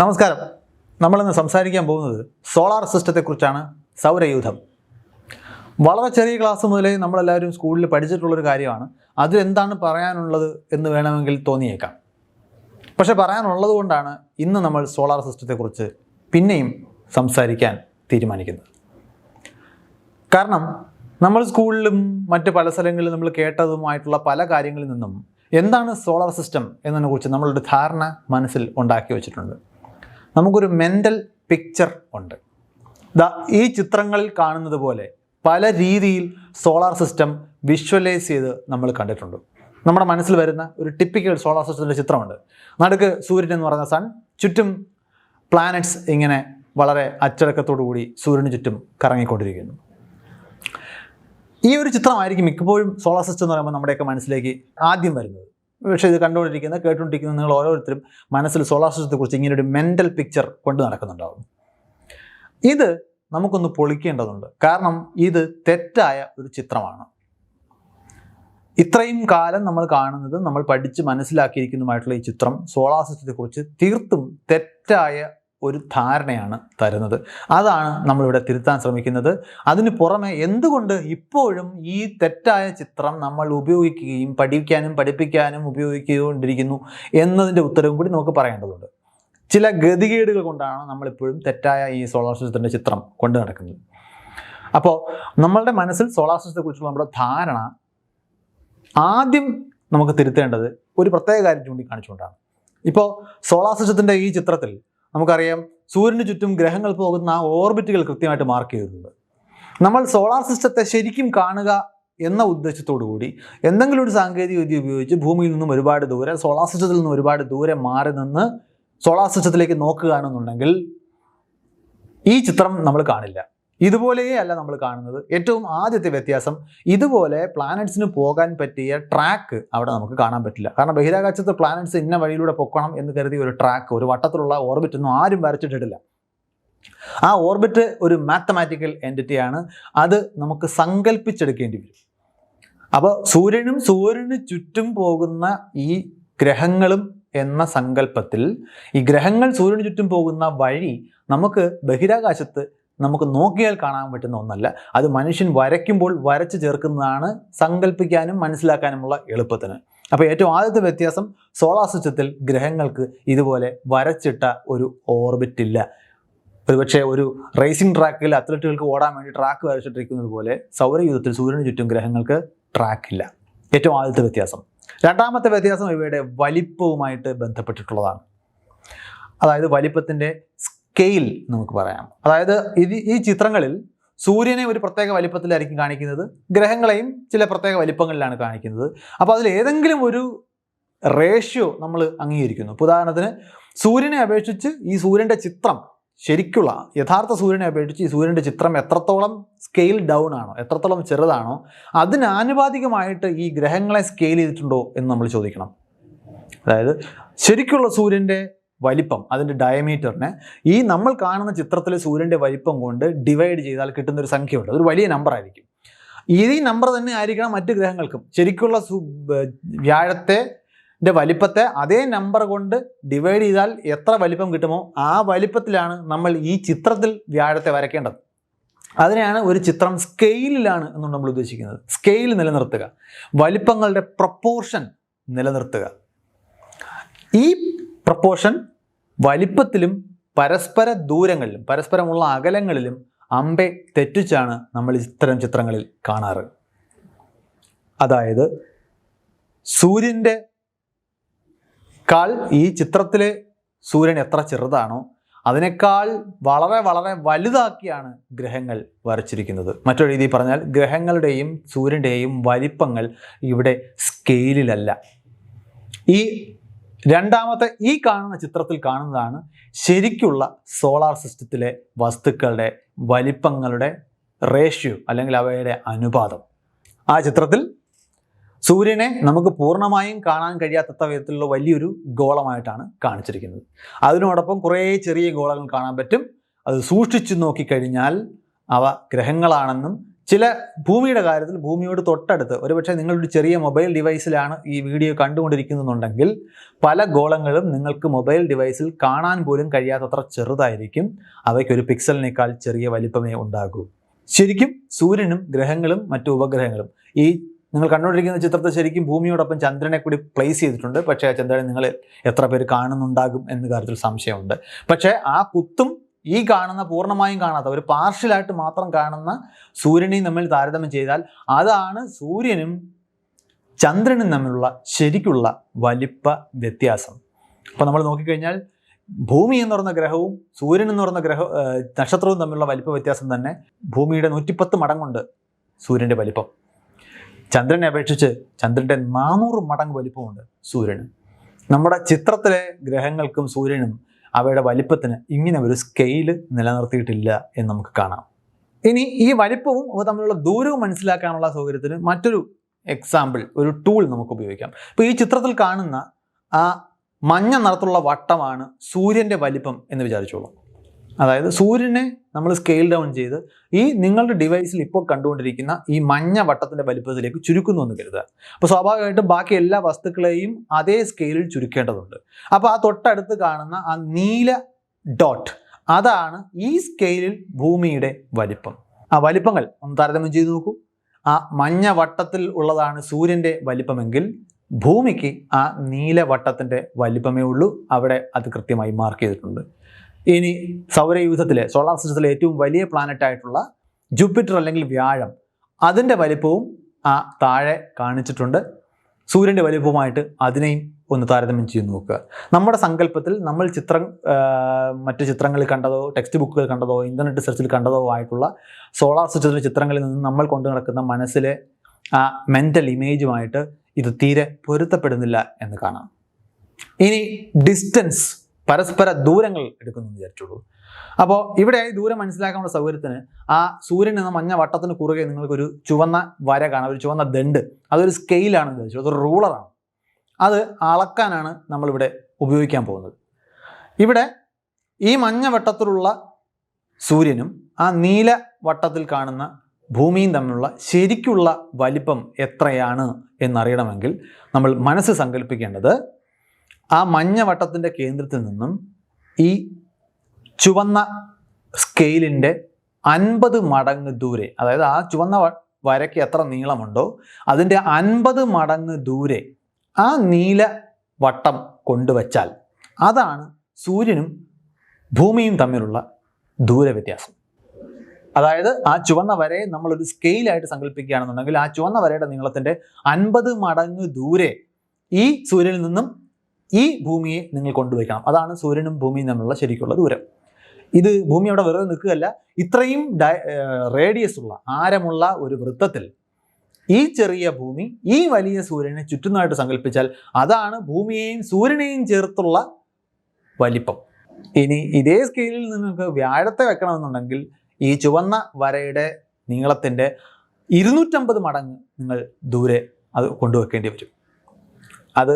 നമസ്കാരം. നമ്മളിന്ന് സംസാരിക്കാൻ പോകുന്നത് സോളാർ സിസ്റ്റത്തെക്കുറിച്ചാണ് സൗരയൂഥം. വളരെ ചെറിയ ക്ലാസ് മുതലേ നമ്മളെല്ലാവരും സ്കൂളിൽ പഠിച്ചിട്ടുള്ളൊരു കാര്യമാണ്. അതിലെന്താണ് പറയാനുള്ളത് എന്ന് വേണമെങ്കിൽ തോന്നിയേക്കാം. പക്ഷേ പറയാനുള്ളത് കൊണ്ടാണ് ഇന്ന് നമ്മൾ സോളാർ സിസ്റ്റത്തെക്കുറിച്ച് പിന്നെയും സംസാരിക്കാൻ തീരുമാനിക്കുന്നത്. കാരണം നമ്മൾ സ്കൂളിലും മറ്റ് പല സ്ഥലങ്ങളിലും നമ്മൾ കേട്ടതുമായിട്ടുള്ള പല കാര്യങ്ങളിൽ നിന്നും എന്താണ് സോളാർ സിസ്റ്റം എന്നതിനെക്കുറിച്ച് നമ്മളൊരു ധാരണ മനസ്സിൽ ഉണ്ടാക്കി വെച്ചിട്ടുണ്ട്. നമുക്കൊരു മെന്റൽ പിക്ചർ ഉണ്ട്. ദാ ഈ ചിത്രങ്ങളിൽ കാണുന്നത് പോലെ പല രീതിയിൽ സോളാർ സിസ്റ്റം വിഷ്വലൈസ് ചെയ്ത് നമ്മൾ കണ്ടിട്ടുണ്ട്. നമ്മുടെ മനസ്സിൽ വരുന്ന ഒരു ടിപ്പിക്കൽ സോളാർ സിസ്റ്റത്തിന്റെ ചിത്രമുണ്ട്. നടുക്ക് സൂര്യൻ എന്ന് പറയുന്ന സൺ ചുറ്റും പ്ലാനറ്റ്സ് ഇങ്ങനെ വളരെ കൂടി സൂര്യന് ചുറ്റും കറങ്ങിക്കൊണ്ടിരിക്കുന്നു. ഈ ഒരു ചിത്രമായിരിക്കും മിക്കപ്പോഴും സോളാർ സിസ്റ്റം എന്ന് പറയുമ്പോൾ നമ്മുടെയൊക്കെ മനസ്സിലേക്ക് ആദ്യം വരുന്നത്. പക്ഷേ ഇത് കണ്ടുകൊണ്ടിരിക്കുന്ന കേട്ടുകൊണ്ടിരിക്കുന്ന നിങ്ങൾ ഓരോരുത്തരും മനസ്സിൽ സോളാർ സിസ്റ്റത്തെക്കുറിച്ച് ഇങ്ങനെ ഒരു മെന്റൽ പിക്ചർ കൊണ്ട് നടക്കുന്നുണ്ടാവും. ഇത് നമുക്കൊന്ന് പൊളിക്കേണ്ടതുണ്ട്. കാരണം ഇത് തെറ്റായ ഒരു ചിത്രമാണ്. ഇത്രയും കാലം നമ്മൾ കാണുന്നത് നമ്മൾ പഠിച്ച് മനസ്സിലാക്കിയിരിക്കുന്നതുമായിട്ടുള്ള ഈ ചിത്രം സോളാർ സിസ്റ്റത്തെക്കുറിച്ച് തീർത്തും തെറ്റായ ഒരു ധാരണയാണ് തരുന്നത്. അതാണ് നമ്മളിവിടെ തിരുത്താൻ ശ്രമിക്കുന്നത്. അതിന് പുറമെ എന്തുകൊണ്ട് ഇപ്പോഴും ഈ തെറ്റായ ചിത്രം നമ്മൾ ഉപയോഗിക്കുകയും പഠിക്കാനും പഠിപ്പിക്കാനും ഉപയോഗിച്ചുകൊണ്ടിരിക്കുന്നു എന്നതിന്റെ ഉത്തരവും കൂടി നമുക്ക് പറയേണ്ടതുണ്ട്. ചില ഗതികേടുകൾ കൊണ്ടാണ് നമ്മളിപ്പോഴും തെറ്റായ ഈ സോളാർ സിസ്റ്റത്തിന്റെ ചിത്രം കൊണ്ടു നടക്കുന്നത്. അപ്പോൾ നമ്മളുടെ മനസ്സിൽ സോളാർ സിസ്റ്റത്തെക്കുറിച്ചുള്ള നമ്മുടെ ധാരണ ആദ്യം നമുക്ക് തിരുത്തേണ്ടത് ഒരു പ്രത്യേക കാര്യം ചൂണ്ടിക്കാണിച്ചുകൊണ്ടാണ്. ഇപ്പോൾ സോളാർ സിസ്റ്റത്തിന്റെ ഈ ചിത്രത്തിൽ നമുക്കറിയാം സൂര്യന് ചുറ്റും ഗ്രഹങ്ങൾ പോകുന്ന ആ ഓർബിറ്റുകൾ കൃത്യമായിട്ട് മാർക്ക് ചെയ്തിട്ടുണ്ട്. നമ്മൾ സോളാർ സിസ്റ്റത്തെ ശരിക്കും കാണുക എന്ന ഉദ്ദേശത്തോടു കൂടി എന്തെങ്കിലും ഒരു സാങ്കേതിക വിദ്യ ഉപയോഗിച്ച് ഭൂമിയിൽ നിന്നും ഒരുപാട് ദൂരെ സോളാർ സിസ്റ്റത്തിൽ നിന്നും ഒരുപാട് ദൂരെ മാറി നിന്ന് സോളാർ സിസ്റ്റത്തിലേക്ക് നോക്കുകയാണെന്നുണ്ടെങ്കിൽ ഈ ചിത്രം നമ്മൾ കാണില്ല. ഇതുപോലെയേ അല്ല നമ്മൾ കാണുന്നത്. ഏറ്റവും ആദ്യത്തെ വ്യത്യാസം ഇതുപോലെ പ്ലാനറ്റ്സിന് പോകാൻ പറ്റിയ ട്രാക്ക് അവിടെ നമുക്ക് കാണാൻ പറ്റില്ല. കാരണം ബഹിരാകാശത്ത് പ്ലാനറ്റ്സ് ഇന്ന വഴിയിലൂടെ പൊക്കണം എന്ന് കരുതി ഒരു ട്രാക്ക് ഒരു വട്ടത്തിലുള്ള ഓർബിറ്റ് ഒന്നും ആരും വരച്ചിട്ടിട്ടില്ല. ആ ഓർബിറ്റ് ഒരു മാത്തമാറ്റിക്കൽ എന്റിറ്റിയാണ് അത് നമുക്ക് സങ്കല്പിച്ചെടുക്കേണ്ടി വരും. അപ്പോൾ സൂര്യനും സൂര്യന് ചുറ്റും പോകുന്ന ഈ ഗ്രഹങ്ങളും എന്ന സങ്കല്പത്തിൽ ഈ ഗ്രഹങ്ങൾ സൂര്യന് ചുറ്റും പോകുന്ന വഴി നമുക്ക് ബഹിരാകാശത്ത് നമുക്ക് നോക്കിയാൽ കാണാൻ പറ്റുന്ന ഒന്നല്ല. അത് മനുഷ്യൻ വരയ്ക്കുമ്പോൾ വരച്ച് ചേർക്കുന്നതാണ് സങ്കല്പിക്കാനും മനസ്സിലാക്കാനുമുള്ള എളുപ്പത്തിന്. അപ്പോൾ ഏറ്റവും ആദ്യത്തെ വ്യത്യാസം സോളാർ സിസ്റ്റത്തിൽ ഗ്രഹങ്ങൾക്ക് ഇതുപോലെ വരച്ചിട്ട ഒരു ഓർബിറ്റ് ഇല്ല ഒരുപക്ഷെ ഒരു റേസിംഗ് ട്രാക്കിൽ അത്ലറ്റുകൾക്ക് ഓടാൻ വേണ്ടി ട്രാക്ക് വരച്ചിട്ടിരിക്കുന്നത് പോലെ സൗരയൂഥത്തിൽ സൂര്യന് ചുറ്റും ഗ്രഹങ്ങൾക്ക് ട്രാക്കില്ല. ഏറ്റവും ആദ്യത്തെ വ്യത്യാസം. രണ്ടാമത്തെ വ്യത്യാസം ഇവയുടെ വലിപ്പവുമായിട്ട് ബന്ധപ്പെട്ടിട്ടുള്ളതാണ്. അതായത് വലിപ്പത്തിന്റെ സ്കെയിൽ നമുക്ക് പറയാം. അതായത് ഇത് ഈ ചിത്രങ്ങളിൽ സൂര്യനെ ഒരു പ്രത്യേക വലിപ്പത്തിലായിരിക്കും കാണിക്കുന്നത് ഗ്രഹങ്ങളെയും ചില പ്രത്യേക വലിപ്പങ്ങളിലാണ് കാണിക്കുന്നത്. അപ്പോൾ അതിൽ ഏതെങ്കിലും ഒരു റേഷ്യോ നമ്മൾ അംഗീകരിക്കുന്നു. ഉദാഹരണത്തിന് സൂര്യനെ അപേക്ഷിച്ച് ഈ സൂര്യന്റെ ചിത്രം ശരിക്കുള്ള യഥാർത്ഥ സൂര്യനെ അപേക്ഷിച്ച് ഈ സൂര്യന്റെ ചിത്രം എത്രത്തോളം സ്കെയിൽ ഡൗൺ ആണോ എത്രത്തോളം ചെറുതാണോ അതിനാനുപാതികമായിട്ട് ഈ ഗ്രഹങ്ങളെ സ്കെയിൽ ചെയ്തിട്ടുണ്ടോ എന്ന് നമ്മൾ ചോദിക്കണം. അതായത് ശരിക്കുള്ള സൂര്യന്റെ വലിപ്പം അതിന്റെ ഡയമീറ്ററിനെ ഈ നമ്മൾ കാണുന്ന ചിത്രത്തിലെ സൂര്യന്റെ വലിപ്പം കൊണ്ട് ഡിവൈഡ് ചെയ്താൽ കിട്ടുന്ന ഒരു സംഖ്യയുണ്ട്. അതൊരു വലിയ നമ്പർ ആയിരിക്കും. ഈ നമ്പർ തന്നെ ആയിരിക്കണം മറ്റ് ഗ്രഹങ്ങൾക്കും. ശരിക്കുള്ള സു വ്യാഴത്തെ വലിപ്പത്തെ അതേ നമ്പർ കൊണ്ട് ഡിവൈഡ് ചെയ്താൽ എത്ര വലിപ്പം കിട്ടുമോ ആ വലിപ്പത്തിലാണ് നമ്മൾ ഈ ചിത്രത്തിൽ വ്യാഴത്തെ വരയ്ക്കേണ്ടത്. അതിനെയാണ് ഒരു ചിത്രം സ്കെയിലിലാണ് എന്നുകൊണ്ട് നമ്മൾ ഉദ്ദേശിക്കുന്നത്. സ്കെയിൽ നിലനിർത്തുക. വലിപ്പങ്ങളുടെ പ്രപ്പോർഷൻ നിലനിർത്തുക. ഈ പ്രപ്പോർഷൻ വലിപ്പത്തിലും പരസ്പര ദൂരങ്ങളിലും പരസ്പരമുള്ള അകലങ്ങളിലും അമ്പെ തെറ്റിച്ചാണ് നമ്മൾ ഇത്തരം ചിത്രങ്ങളിൽ കാണാറ്. അതായത് സൂര്യന്റെ കാൾ ഈ ചിത്രത്തിലെ സൂര്യൻ എത്ര ചെറുതാണോ അതിനേക്കാൾ വളരെ വളരെ വലുതാക്കിയാണ് ഗ്രഹങ്ങൾ വരച്ചിരിക്കുന്നത്. മറ്റൊരു രീതിയിൽ പറഞ്ഞാൽ ഗ്രഹങ്ങളുടെയും സൂര്യന്റെയും വലിപ്പങ്ങൾ ഇവിടെ സ്കെയിലിലല്ല. ഈ രണ്ടാമത്തെ ഈ കാണുന്ന ചിത്രത്തിൽ കാണുന്നതാണ് ശരിക്കുള്ള സോളാർ സിസ്റ്റത്തിലെ വസ്തുക്കളുടെ വലിപ്പങ്ങളുടെ റേഷ്യോ അല്ലെങ്കിൽ അവയുടെ അനുപാതം. ആ ചിത്രത്തിൽ സൂര്യനെ നമുക്ക് പൂർണമായും കാണാൻ കഴിയാത്ത വിധത്തിലുള്ള വലിയൊരു ഗോളമായിട്ടാണ് കാണിച്ചിരിക്കുന്നത്. അതിനോടൊപ്പം കുറേ ചെറിയ ഗോളങ്ങൾ കാണാൻ പറ്റും. അത് സൂക്ഷിച്ചു നോക്കിക്കഴിഞ്ഞാൽ അവ ഗ്രഹങ്ങളാണെന്നും ചില ഭൂമിയുടെ കാര്യത്തിൽ ഭൂമിയോട് തൊട്ടടുത്ത് ഒരുപക്ഷെ നിങ്ങളൊരു ചെറിയ മൊബൈൽ ഡിവൈസിലാണ് ഈ വീഡിയോ കണ്ടുകൊണ്ടിരിക്കുന്നുണ്ടെങ്കിൽ പല ഗോളങ്ങളും നിങ്ങൾക്ക് മൊബൈൽ ഡിവൈസിൽ കാണാൻ പോലും കഴിയാത്തത്ര ചെറുതായിരിക്കും. അവയ്ക്കൊരു പിക്സലിനേക്കാൾ ചെറിയ വലിപ്പമേ ഉണ്ടാകൂ. ശരിക്കും സൂര്യനും ഗ്രഹങ്ങളും മറ്റു ഉപഗ്രഹങ്ങളും ഈ നിങ്ങൾ കണ്ടുകൊണ്ടിരിക്കുന്ന ചിത്രത്തെ ശരിക്കും ഭൂമിയോടൊപ്പം ചന്ദ്രനെ കൂടി പ്ലേസ് ചെയ്തിട്ടുണ്ട്. പക്ഷേ ആ ചന്ദ്രനെ നിങ്ങൾ എത്ര പേര് കാണുന്നുണ്ടാകും എന്ന കാര്യത്തിൽ സംശയമുണ്ട്. പക്ഷേ ആ കുത്തും ഈ കാണുന്ന പൂർണമായും കാണാത്ത ഒരു പാർഷ്യലായിട്ട് മാത്രം കാണുന്ന സൂര്യനെയും തമ്മിൽ താരതമ്യം ചെയ്താൽ അതാണ് സൂര്യനും ചന്ദ്രനും തമ്മിലുള്ള ശരിക്കുള്ള വലിപ്പ വ്യത്യാസം. അപ്പോൾ നമ്മൾ നോക്കിക്കഴിഞ്ഞാൽ ഭൂമി എന്ന് പറയുന്ന ഗ്രഹവും സൂര്യൻ എന്ന് പറയുന്ന ഗ്രഹ നക്ഷത്രവും തമ്മിലുള്ള വലിപ്പ വ്യത്യാസം തന്നെ ഭൂമിയുടെ നൂറ്റിപ്പത്ത് മടങ്ങുണ്ട് സൂര്യന്റെ വലിപ്പം. ചന്ദ്രനെ അപേക്ഷിച്ച് ചന്ദ്രന്റെ നാനൂറ് മടങ്ങ് വലിപ്പമുണ്ട് സൂര്യന്. നമ്മുടെ ചിത്രത്തിലെ ഗ്രഹങ്ങൾക്കും സൂര്യനും അവയുടെ വലിപ്പത്തിന് ഇങ്ങനെ ഒരു സ്കെയിൽ നിലനിർത്തിയിട്ടില്ല എന്ന് നമുക്ക് കാണാം. ഇനി ഈ വലിപ്പവും അവ തമ്മിലുള്ള ദൂരവും മനസ്സിലാക്കാനുള്ള സൗകര്യത്തിന് മറ്റൊരു എക്സാമ്പിൾ ഒരു ടൂൾ നമുക്ക് ഉപയോഗിക്കാം. ഇപ്പോൾ ഈ ചിത്രത്തിൽ കാണുന്ന ആ മഞ്ഞ നിറത്തുള്ള വട്ടമാണ് സൂര്യന്റെ വലിപ്പം എന്ന് വിചാരിച്ചോളൂ. അതായത് സൂര്യനെ നമ്മൾ സ്കെയിൽ ഡൗൺ ചെയ്ത് ഈ നിങ്ങളുടെ ഡിവൈസിൽ ഇപ്പോൾ കണ്ടുകൊണ്ടിരിക്കുന്ന ഈ മഞ്ഞ വട്ടത്തിന്റെ വലിപ്പത്തിലേക്ക് ചുരുക്കുന്നു എന്ന് കരുതുക. അപ്പോൾ സ്വാഭാവികമായിട്ടും ബാക്കി എല്ലാ വസ്തുക്കളെയും അതേ സ്കെയിലിൽ ചുരുക്കേണ്ടതുണ്ട്. അപ്പോൾ ആ തൊട്ടടുത്ത് കാണുന്ന ആ നീല ഡോട്ട് അതാണ് ഈ സ്കെയിലിൽ ഭൂമിയുടെ വലിപ്പം. ആ വലിപ്പങ്ങൾ ഒന്ന് താരതമ്യം ചെയ്ത് നോക്കൂ. ആ മഞ്ഞ വട്ടത്തിൽ ഉള്ളതാണ് സൂര്യന്റെ വലിപ്പമെങ്കിൽ ഭൂമിക്ക് ആ നീല വട്ടത്തിന്റെ വലിപ്പമേ ഉള്ളൂ. അവിടെ അത് കൃത്യമായി മാർക്ക് ചെയ്തിട്ടുണ്ട്. ഇനി സൗരയൂഥത്തിലെ സോളാർ സിസ്റ്റത്തിലെ ഏറ്റവും വലിയ പ്ലാനറ്റ് ആയിട്ടുള്ള ജൂപ്പിറ്റർ അല്ലെങ്കിൽ വ്യാഴം അതിന്റെ വലിപ്പവും ആ താഴെ കാണിച്ചിട്ടുണ്ട്. സൂര്യന്റെ വലിപ്പവുമായിട്ട് അതിനെയും ഒന്ന് താരതമ്യം ചെയ്ത് നോക്കുക. നമ്മുടെ സങ്കല്പത്തിൽ നമ്മൾ ചിത്രം മറ്റു ചിത്രങ്ങളിൽ കണ്ടതോ ടെക്സ്റ്റ് ബുക്കുകൾ കണ്ടതോ ഇന്റർനെറ്റ് സെർച്ചിൽ കണ്ടതോ ആയിട്ടുള്ള സോളാർ സിസ്റ്റത്തിലെ ചിത്രങ്ങളിൽ നിന്ന് നമ്മൾ കൊണ്ടു നടക്കുന്ന മനസ്സിലെ ആ മെന്റൽ ഇമേജുമായിട്ട് ഇത് തീരെ പൊരുത്തപ്പെടുന്നില്ല എന്ന് കാണാം. ഇനി ഡിസ്റ്റൻസ് പരസ്പര ദൂരങ്ങൾ എടുക്കുന്നു എന്ന് വിചാരിച്ചോളൂ അപ്പോൾ ഇവിടെ ഈ ദൂരം മനസ്സിലാക്കാനുള്ള സൗകര്യത്തിന് ആ സൂര്യൻ എന്ന മഞ്ഞ വട്ടത്തിന് കുറുകെ നിങ്ങൾക്കൊരു ചുവന്ന വര കാണാം ഒരു ചുവന്ന ദണ്ട് അതൊരു സ്കെയിലാണെന്ന് വിചാരിച്ചു അതൊരു റൂളറാണ് അത് അളക്കാനാണ് നമ്മളിവിടെ ഉപയോഗിക്കാൻ പോകുന്നത്. ഇവിടെ ഈ മഞ്ഞ വട്ടത്തിലുള്ള സൂര്യനും ആ നീല വട്ടത്തിൽ കാണുന്ന ഭൂമിയും തമ്മിലുള്ള ശരിക്കുള്ള വലിപ്പം എത്രയാണ് എന്നറിയണമെങ്കിൽ നമ്മൾ മനസ്സ് സങ്കല്പിക്കേണ്ടത് ആ മഞ്ഞ വട്ടത്തിന്റെ കേന്ദ്രത്തിൽ നിന്നും ഈ ചുവന്ന സ്കെയിലിന്റെ അൻപത് മടങ്ങ് ദൂരെ അതായത് ആ ചുവന്ന വരയ്ക്ക് എത്ര നീളമുണ്ടോ അതിന്റെ അൻപത് മടങ്ങ് ദൂരെ ആ നീല വട്ടം കൊണ്ടുവച്ചാൽ അതാണ് സൂര്യനും ഭൂമിയും തമ്മിലുള്ള ദൂരവ്യത്യാസം അതായത് ആ ചുവന്ന വരയെ നമ്മളൊരു സ്കെയിലായിട്ട് സങ്കല്പിക്കുകയാണെന്നുണ്ടെങ്കിൽ ആ ചുവന്ന വരയുടെ നീളത്തിന്റെ അൻപത് മടങ്ങ് ദൂരെ ഈ സൂര്യനിൽ നിന്നും ഈ ഭൂമിയെ നിങ്ങൾ കൊണ്ടുവയ്ക്കണം. അതാണ് സൂര്യനും ഭൂമിയും തമ്മിലുള്ള ശരിക്കുള്ള ദൂരം. ഇത് ഭൂമി അവിടെ വെറുതെ നിൽക്കുകയല്ല ഇത്രയും റേഡിയസ് ഉള്ള ആരമുള്ള ഒരു വൃത്തത്തിൽ ഈ ചെറിയ ഭൂമി ഈ വലിയ സൂര്യനെ ചുറ്റുന്നതായിട്ട് സങ്കല്പിച്ചാൽ അതാണ് ഭൂമിയെയും സൂര്യനെയും ചേർത്തുള്ള വലിപ്പം. ഇനി ഇതേ സ്കെയിലിൽ നിങ്ങൾക്ക് വ്യാഴത്തെ വെക്കണമെന്നുണ്ടെങ്കിൽ ഈ ചുവന്ന വരയുടെ നീളത്തിന്റെ ഇരുന്നൂറ്റമ്പത് മടങ്ങ് നിങ്ങൾ ദൂരെ അത് കൊണ്ടുവെക്കേണ്ടി വരും. അത്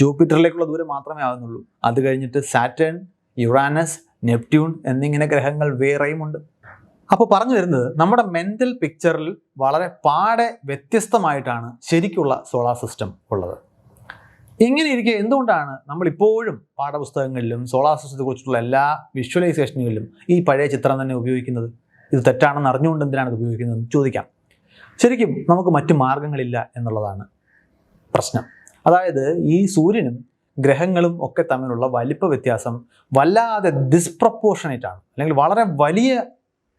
ജൂപ്പിറ്ററിലേക്കുള്ള ദൂരം മാത്രമേ ആകുന്നുള്ളൂ അത് കഴിഞ്ഞിട്ട് സാറ്റേൺ യുറാനസ് നെപ്റ്റ്യൂൺ എന്നിങ്ങനെ ഗ്രഹങ്ങൾ വേറെയും ഉണ്ട്. അപ്പോൾ പറഞ്ഞു വരുന്നത് നമ്മുടെ മെന്റൽ പിക്ചറിൽ വളരെ പാടെ വ്യത്യസ്തമായിട്ടാണ് ശരിക്കുള്ള സോളാർ സിസ്റ്റം ഉള്ളത്. ഇങ്ങനെ ഇരിക്കെ എന്തുകൊണ്ടാണ് നമ്മൾ ഇപ്പോഴും പാഠപുസ്തകങ്ങളിലും സോളാർ സിസ്റ്റത്തെക്കുറിച്ചുള്ള എല്ലാ വിഷ്വലൈസേഷനുകളിലും ഈ പഴയ ചിത്രം തന്നെ ഉപയോഗിക്കുന്നത്? ഇത് തെറ്റാണെന്ന് അറിഞ്ഞുകൊണ്ട് എന്തിനാണ് ഇത് ഉപയോഗിക്കുന്നതെന്ന് ചോദിക്കാം. ശരിക്കും നമുക്ക് മറ്റു മാർഗങ്ങളില്ല എന്നുള്ളതാണ് പ്രശ്നം. അതായത് ഈ സൂര്യനും ഗ്രഹങ്ങളും ഒക്കെ തമ്മിലുള്ള വലിപ്പ വ്യത്യാസം വല്ലാതെ ഡിസ്പ്രപ്പോർഷനേറ്റ് ആണ്. അല്ലെങ്കിൽ വളരെ വലിയ